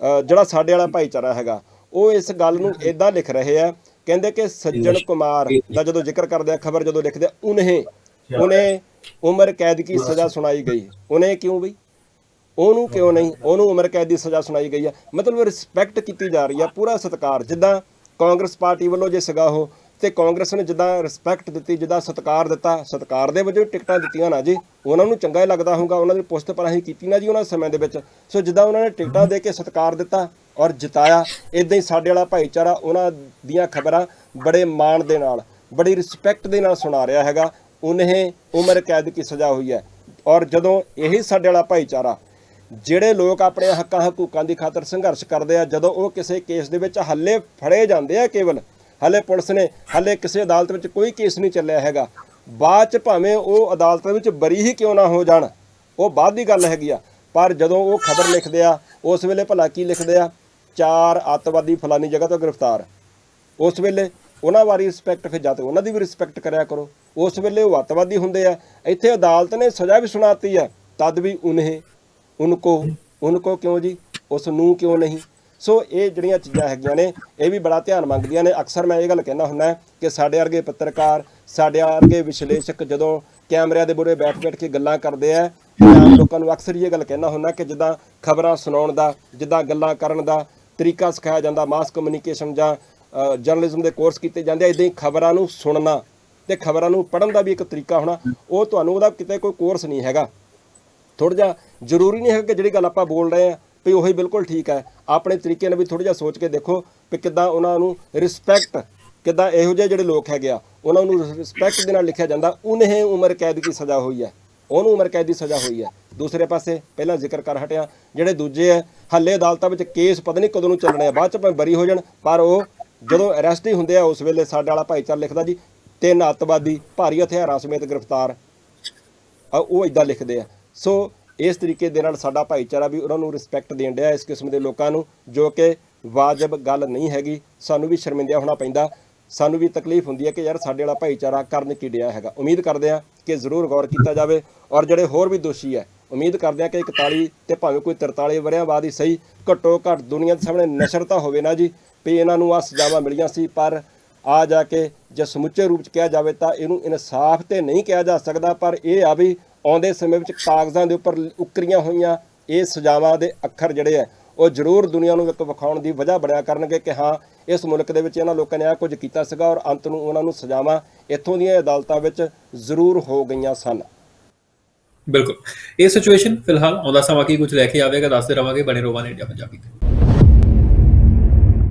ਜਿਹੜਾ ਸਾਡੇ ਵਾਲਾ ਭਾਈਚਾਰਾ ਹੈਗਾ ਉਹ ਇਸ ਗੱਲ ਨੂੰ ਇਦਾਂ ਲਿਖ ਰਹੇ ਆ ਕਹਿੰਦੇ ਕਿ ਸੱਜਣ ਕੁਮਾਰ ਦਾ ਜਦੋਂ ਜ਼ਿਕਰ ਕਰਦੇ ਆ ਖਬਰ ਜਦੋਂ ਲਿਖਦੇ ਆ ਉਨਹੇ ਉਹਨੇ ਉਮਰ ਕੈਦ ਕੀ ਸਜ਼ਾ ਸੁਣਾਈ ਗਈ? ਉਹਨੇ ਕਿਉਂ ਬਈ? ਉਹਨੂੰ ਕਿਉਂ ਨਹੀਂ? ਉਹਨੂੰ ਉਮਰ ਕੈਦ ਦੀ ਸਜ਼ਾ ਸੁਣਾਈ ਗਈ ਆ ਮਤਲਬ ਰਿਸਪੈਕਟ ਕੀਤੀ ਜਾ ਰਹੀ ਹੈ, ਪੂਰਾ ਸਤਿਕਾਰ। ਜਿੱਦਾਂ ਕਾਂਗਰਸ ਪਾਰਟੀ ਵੱਲੋਂ ਜੇ ਸੀਗਾ ਉਹ ਤੇ ਕਾਂਗਰਸ ਨੇ ਜਿੱਦਾਂ ਰਿਸਪੈਕਟ ਦਿੱਤੀ, ਜਿੱਦਾਂ ਸਤਿਕਾਰ ਦਿੱਤਾ, ਸਤਿਕਾਰ ਦੇ ਵਜੋਂ ਟਿਕਟਾਂ ਦਿੱਤੀਆਂ ਨਾ ਜੀ। ਉਹਨਾਂ ਨੂੰ ਚੰਗਾ ਹੀ ਲੱਗਦਾ ਹੋਊਗਾ, ਉਹਨਾਂ ਦੀ ਪੁਸਤ ਪਰ ਕੀਤੀ ਨਾ ਜੀ ਉਹਨਾਂ ਸਮੇਂ ਦੇ ਵਿੱਚ। ਸੋ ਜਿੱਦਾਂ ਉਹਨਾਂ ਨੇ ਟਿਕਟਾਂ ਦੇ ਕੇ ਸਤਿਕਾਰ ਦਿੱਤਾ ਔਰ ਜਿਤਾਇਆ ਇਦਾਂ ਹੀ ਸਾਡੇ ਵਾਲਾ ਭਾਈਚਾਰਾ ਉਹਨਾਂ ਦੀਆਂ ਖਬਰਾਂ ਬੜੇ ਮਾਣ ਦੇ ਨਾਲ, ਬੜੀ ਰਿਸਪੈਕਟ ਦੇ ਨਾਲ ਸੁਣਾ ਰਿਹਾ ਹੈਗਾ। ਉਹਨੇ ਉਮਰ ਕੈਦ ਦੀ ਸਜ਼ਾ ਹੋਈ ਹੈ। ਔਰ ਜਦੋਂ ਇਹੀ ਸਾਡੇ ਵਾਲਾ ਭਾਈਚਾਰਾ ਜਿਹੜੇ ਲੋਕ ਆਪਣੇ ਹੱਕਾਂ ਹਕੂਕਾਂ ਦੀ ਖਾਤਰ ਸੰਘਰਸ਼ ਕਰਦੇ ਆ, ਜਦੋਂ ਉਹ ਕਿਸੇ ਕੇਸ ਦੇ ਵਿੱਚ ਹੱਲੇ ਫੜੇ ਜਾਂਦੇ ਆ ਕੇਵਲ, ਹੱਲੇ ਪੁਲਿਸ ਨੇ, ਹੱਲੇ ਕਿਸੇ ਅਦਾਲਤ ਵਿੱਚ ਕੋਈ ਕੇਸ ਨਹੀਂ ਚੱਲਿਆ ਹੈਗਾ, ਬਾਅਦ ਚ ਭਾਵੇਂ ਉਹ ਅਦਾਲਤ ਵਿੱਚ ਬਰੀ ਹੀ ਕਿਉਂ ਨਾ ਹੋ ਜਾਣ, ਉਹ ਬਾਅਦ ਦੀ ਗੱਲ ਹੈਗੀ ਆ, ਪਰ ਜਦੋਂ ਉਹ ਖਬਰ ਲਿਖਦੇ ਆ, ਉਸ ਵੇਲੇ ਭਲਾ ਕੀ ਲਿਖਦੇ ਆ? ਚਾਰ ਅੱਤਵਾਦੀ ਫਲਾਨੀ ਜਗ੍ਹਾ ਤੋਂ ਗ੍ਰਿਫਤਾਰ, ਉਸ ਵੇਲੇ ਉਹਨਾਂ ਵਾਰੀ ਰਿਸਪੈਕਟ ਫਿਰ ਜਾਂ ਉਹਨਾਂ ਦੀ ਵੀ ਰਿਸਪੈਕਟ ਕਰਿਆ ਕਰੋ, ਉਸ ਵੇਲੇ ਉਹ ਅੱਤਵਾਦੀ ਹੁੰਦੇ ਆ, ਇੱਥੇ ਅਦਾਲਤ ਨੇ ਸਜ਼ਾ ਵੀ ਸੁਣਾਤੀ ਆ, ਤਦ ਵੀ ਉਹਨੇ ਉਨਕੋ ਉਨਕੋ ਕਿਉਂ ਜੀ? ਉਸ ਨੂੰ ਕਿਉਂ ਨਹੀਂ? ਸੋ ਇਹ ਜਿਹੜੀਆਂ ਚੀਜ਼ਾਂ ਹੈਗੀਆਂ ਨੇ, ਇਹ ਵੀ ਬੜਾ ਧਿਆਨ ਮੰਗਦੀਆਂ ਨੇ। ਅਕਸਰ ਮੈਂ ਇਹ ਗੱਲ ਕਹਿਣਾ ਹੁੰਦਾ ਕਿ ਸਾਡੇ ਵਰਗੇ ਪੱਤਰਕਾਰ, ਸਾਡੇ ਵਰਗੇ ਵਿਸ਼ਲੇਸ਼ਕ ਜਦੋਂ ਕੈਮਰਿਆਂ ਦੇ ਮੂਹਰੇ ਬੈਠ-ਬੈਠ ਕੇ ਗੱਲਾਂ ਕਰਦੇ ਆ, ਮੈਂ ਆਮ ਲੋਕਾਂ ਨੂੰ ਅਕਸਰ ਇਹ ਗੱਲ ਕਹਿਣਾ ਹੁੰਦਾ ਕਿ ਜਿੱਦਾਂ ਖਬਰਾਂ ਸੁਣਾਉਣ ਦਾ, ਜਿੱਦਾਂ ਗੱਲਾਂ ਕਰਨ ਦਾ ਤਰੀਕਾ ਸਿਖਾਇਆ ਜਾਂਦਾ ਮਾਸ ਕਮਿਊਨੀਕੇਸ਼ਨ ਜਾਂ ਜਰਨਲਿਜ਼ਮ ਦੇ ਕੋਰਸ ਕੀਤੇ ਜਾਂਦੇ ਆ ਇਦਾਂ ਹੀ ਖਬਰਾਂ ਨੂੰ ਸੁਣਨਾ ਤੇ ਖਬਰਾਂ ਨੂੰ ਪੜ੍ਹਨ ਦਾ ਵੀ ਇੱਕ ਤਰੀਕਾ ਹੋਣਾ, ਉਹ ਤੁਹਾਨੂੰ ਉਹਦਾ ਕਿਤੇ ਕੋਈ ਕੋਰਸ ਨਹੀਂ ਹੈਗਾ। ਥੋੜਾ ਜਿਹਾ ਜ਼ਰੂਰੀ ਨਹੀਂ ਹੈ ਕਿ ਜਿਹੜੀ ਗੱਲ ਆਪਾਂ ਬੋਲ ਰਹੇ ਆ ਵੀ ਉਹੀ ਬਿਲਕੁਲ ਠੀਕ ਹੈ। ਆਪਣੇ ਤਰੀਕੇ ਨਾਲ ਵੀ ਥੋੜਾ ਜਿਹਾ ਸੋਚ ਕੇ ਦੇਖੋ ਵੀ ਕਿੱਦਾਂ ਉਹਨਾਂ ਨੂੰ ਰਿਸਪੈਕਟ ਕਿੱਦਾਂ ਇਹੋ ਜਿਹੇ ਜਿਹੜੇ ਲੋਕ ਹੈਗੇ ਆ, ਉਹਨਾਂ ਨੂੰ ਰਿਸਪੈਕਟ ਦੇ ਨਾਲ ਲਿਖਿਆ ਜਾਂਦਾ, ਉਹਨੇ ਉਮਰ ਕੈਦ ਦੀ ਸਜ਼ਾ ਹੋਈ ਹੈ। ਉਹਨੂੰ ਉਮਰ ਕੈਦ ਦੀ ਸਜ਼ਾ ਹੋਈ ਹੈ। ਦੂਸਰੇ ਪਾਸੇ ਪਹਿਲਾਂ ਜ਼ਿਕਰ ਕਰ ਹਟਿਆ, ਜਿਹੜੇ ਦੂਜੇ ਹੈ, ਹੱਲੇ ਅਦਾਲਤਾਂ ਵਿੱਚ ਕੇਸ ਪਤਾ ਨਹੀਂ ਕਦੋਂ ਨੂੰ ਚੱਲਣੇ ਆ, ਬਾਅਦ ਚ ਭਾਵੇਂ ਬਰੀ ਹੋ ਜਾਣ, ਪਰ ਉਹ ਜਦੋਂ ਅਰੈਸਟ ਹੀ ਹੁੰਦੇ ਆ, ਉਸ ਵੇਲੇ ਸਾਡੇ ਵਾਲਾ ਭਾਈਚਾਰਾ ਲਿਖਦਾ ਜੀ, ਤਿੰਨ ਅੱਤਵਾਦੀ, ਭਾਰੀ ਹਥਿਆਰਾਂ ਸਮੇਤ ਗ੍ਰਿਫਤਾਰ। ਉਹ ਇਦਾਂ ਲਿਖਦੇ ਆ। ਸੋ ਇਸ ਤਰੀਕੇ ਦੇ ਨਾਲ ਸਾਡਾ ਭਾਈਚਾਰਾ ਵੀ ਉਹਨਾਂ ਨੂੰ ਰਿਸਪੈਕਟ ਦੇਣ ਡਿਆ ਇਸ ਕਿਸਮ ਦੇ ਲੋਕਾਂ ਨੂੰ, ਜੋ ਕਿ ਵਾਜਬ ਗੱਲ ਨਹੀਂ ਹੈਗੀ। ਸਾਨੂੰ ਵੀ ਸ਼ਰਮਿੰਦਿਆ ਹੋਣਾ ਪੈਂਦਾ। ਸਾਨੂੰ ਵੀ ਤਕਲੀਫ ਹੁੰਦੀ ਹੈ ਕਿ ਯਾਰ ਸਾਡੇ ਵਾਲਾ ਭਾਈਚਾਰਾ ਕਰਨ ਕੀ ਡਿਆ ਹੈਗਾ। ਉਮੀਦ ਕਰਦੇ ਆ ਕਿ ਜ਼ਰੂਰ ਗੌਰ ਕੀਤਾ ਜਾਵੇ ਔਰ ਜਿਹੜੇ ਹੋਰ ਵੀ ਦੋਸ਼ੀ ਹੈ, ਉਮੀਦ ਕਰਦੇ ਆ ਕਿ 41 ਤੇ ਭਾਵੇਂ ਕੋਈ 43 ਵਰਿਆਂ ਬਾਅਦ ਹੀ ਸਹੀ, ਘੱਟੋ ਘੱਟ ਦੁਨੀਆ ਦੇ ਸਾਹਮਣੇ ਨਸ਼ਰ ਤਾਂ ਹੋਵੇ ਨਾ ਜੀ, ਵੀ ਇਹਨਾਂ ਨੂੰ ਆ ਸਜ਼ਾਵਾਂ ਮਿਲੀਆਂ ਸੀ, ਪਰ ਆ ਜਾ ਕੇ ਜੇ ਸਮੁੱਚੇ ਰੂਪ ਚ ਕਿਹਾ ਜਾਵੇ ਤਾਂ ਇਹਨੂੰ ਇਨਸਾਫ ਤੇ ਨਹੀਂ ਕਿਹਾ ਜਾ ਸਕਦਾ, ਪਰ ਇਹ ਆ ਵੀ ਆਉਂਦੇ ਸਮੇਂ ਵਿੱਚ ਕਾਗਜ਼ਾਂ ਦੇ ਉੱਪਰ ਉਕਰੀਆਂ ਹੋਈਆਂ ਇਹ ਸਜ਼ਾਵਾਂ ਦੇ ਅੱਖਰ ਜਿਹੜੇ ਆ ਉਹ ਜ਼ਰੂਰ ਦੁਨੀਆ ਨੂੰ ਇੱਕ ਵਿਖਾਉਣ ਦੀ ਵਜ੍ਹਾ ਬਣਿਆ ਕਰਨਗੇ ਕਿ ਹਾਂ, ਇਸ ਮੁਲਕ ਦੇ ਵਿੱਚ ਇਹਨਾਂ ਲੋਕਾਂ ਨੇ ਆ ਕੁਝ ਕੀਤਾ ਸੀਗਾ ਔਰ ਅੰਤ ਨੂੰ ਉਹਨਾਂ ਨੂੰ ਸਜ਼ਾਵਾਂ ਇੱਥੋਂ ਦੀਆਂ ਅਦਾਲਤਾਂ ਵਿੱਚ ਜ਼ਰੂਰ ਹੋ ਗਈਆਂ ਸਨ। ਬਿਲਕੁਲ। ਇਹ ਸਿਚੁਏਸ਼ਨ ਫਿਲਹਾਲ ਆਉਂਦਾ ਸਮਾਂ ਕੀ ਕੁਝ ਲੈ ਕੇ ਆਵੇਗਾ, ਦੱਸਦੇ ਰਵਾਂਗੇ ਬਣੇ ਰੋਵਾਂ ਨੇ ਇੰਡੀਆ ਪੰਜਾਬੀ ਤੇ।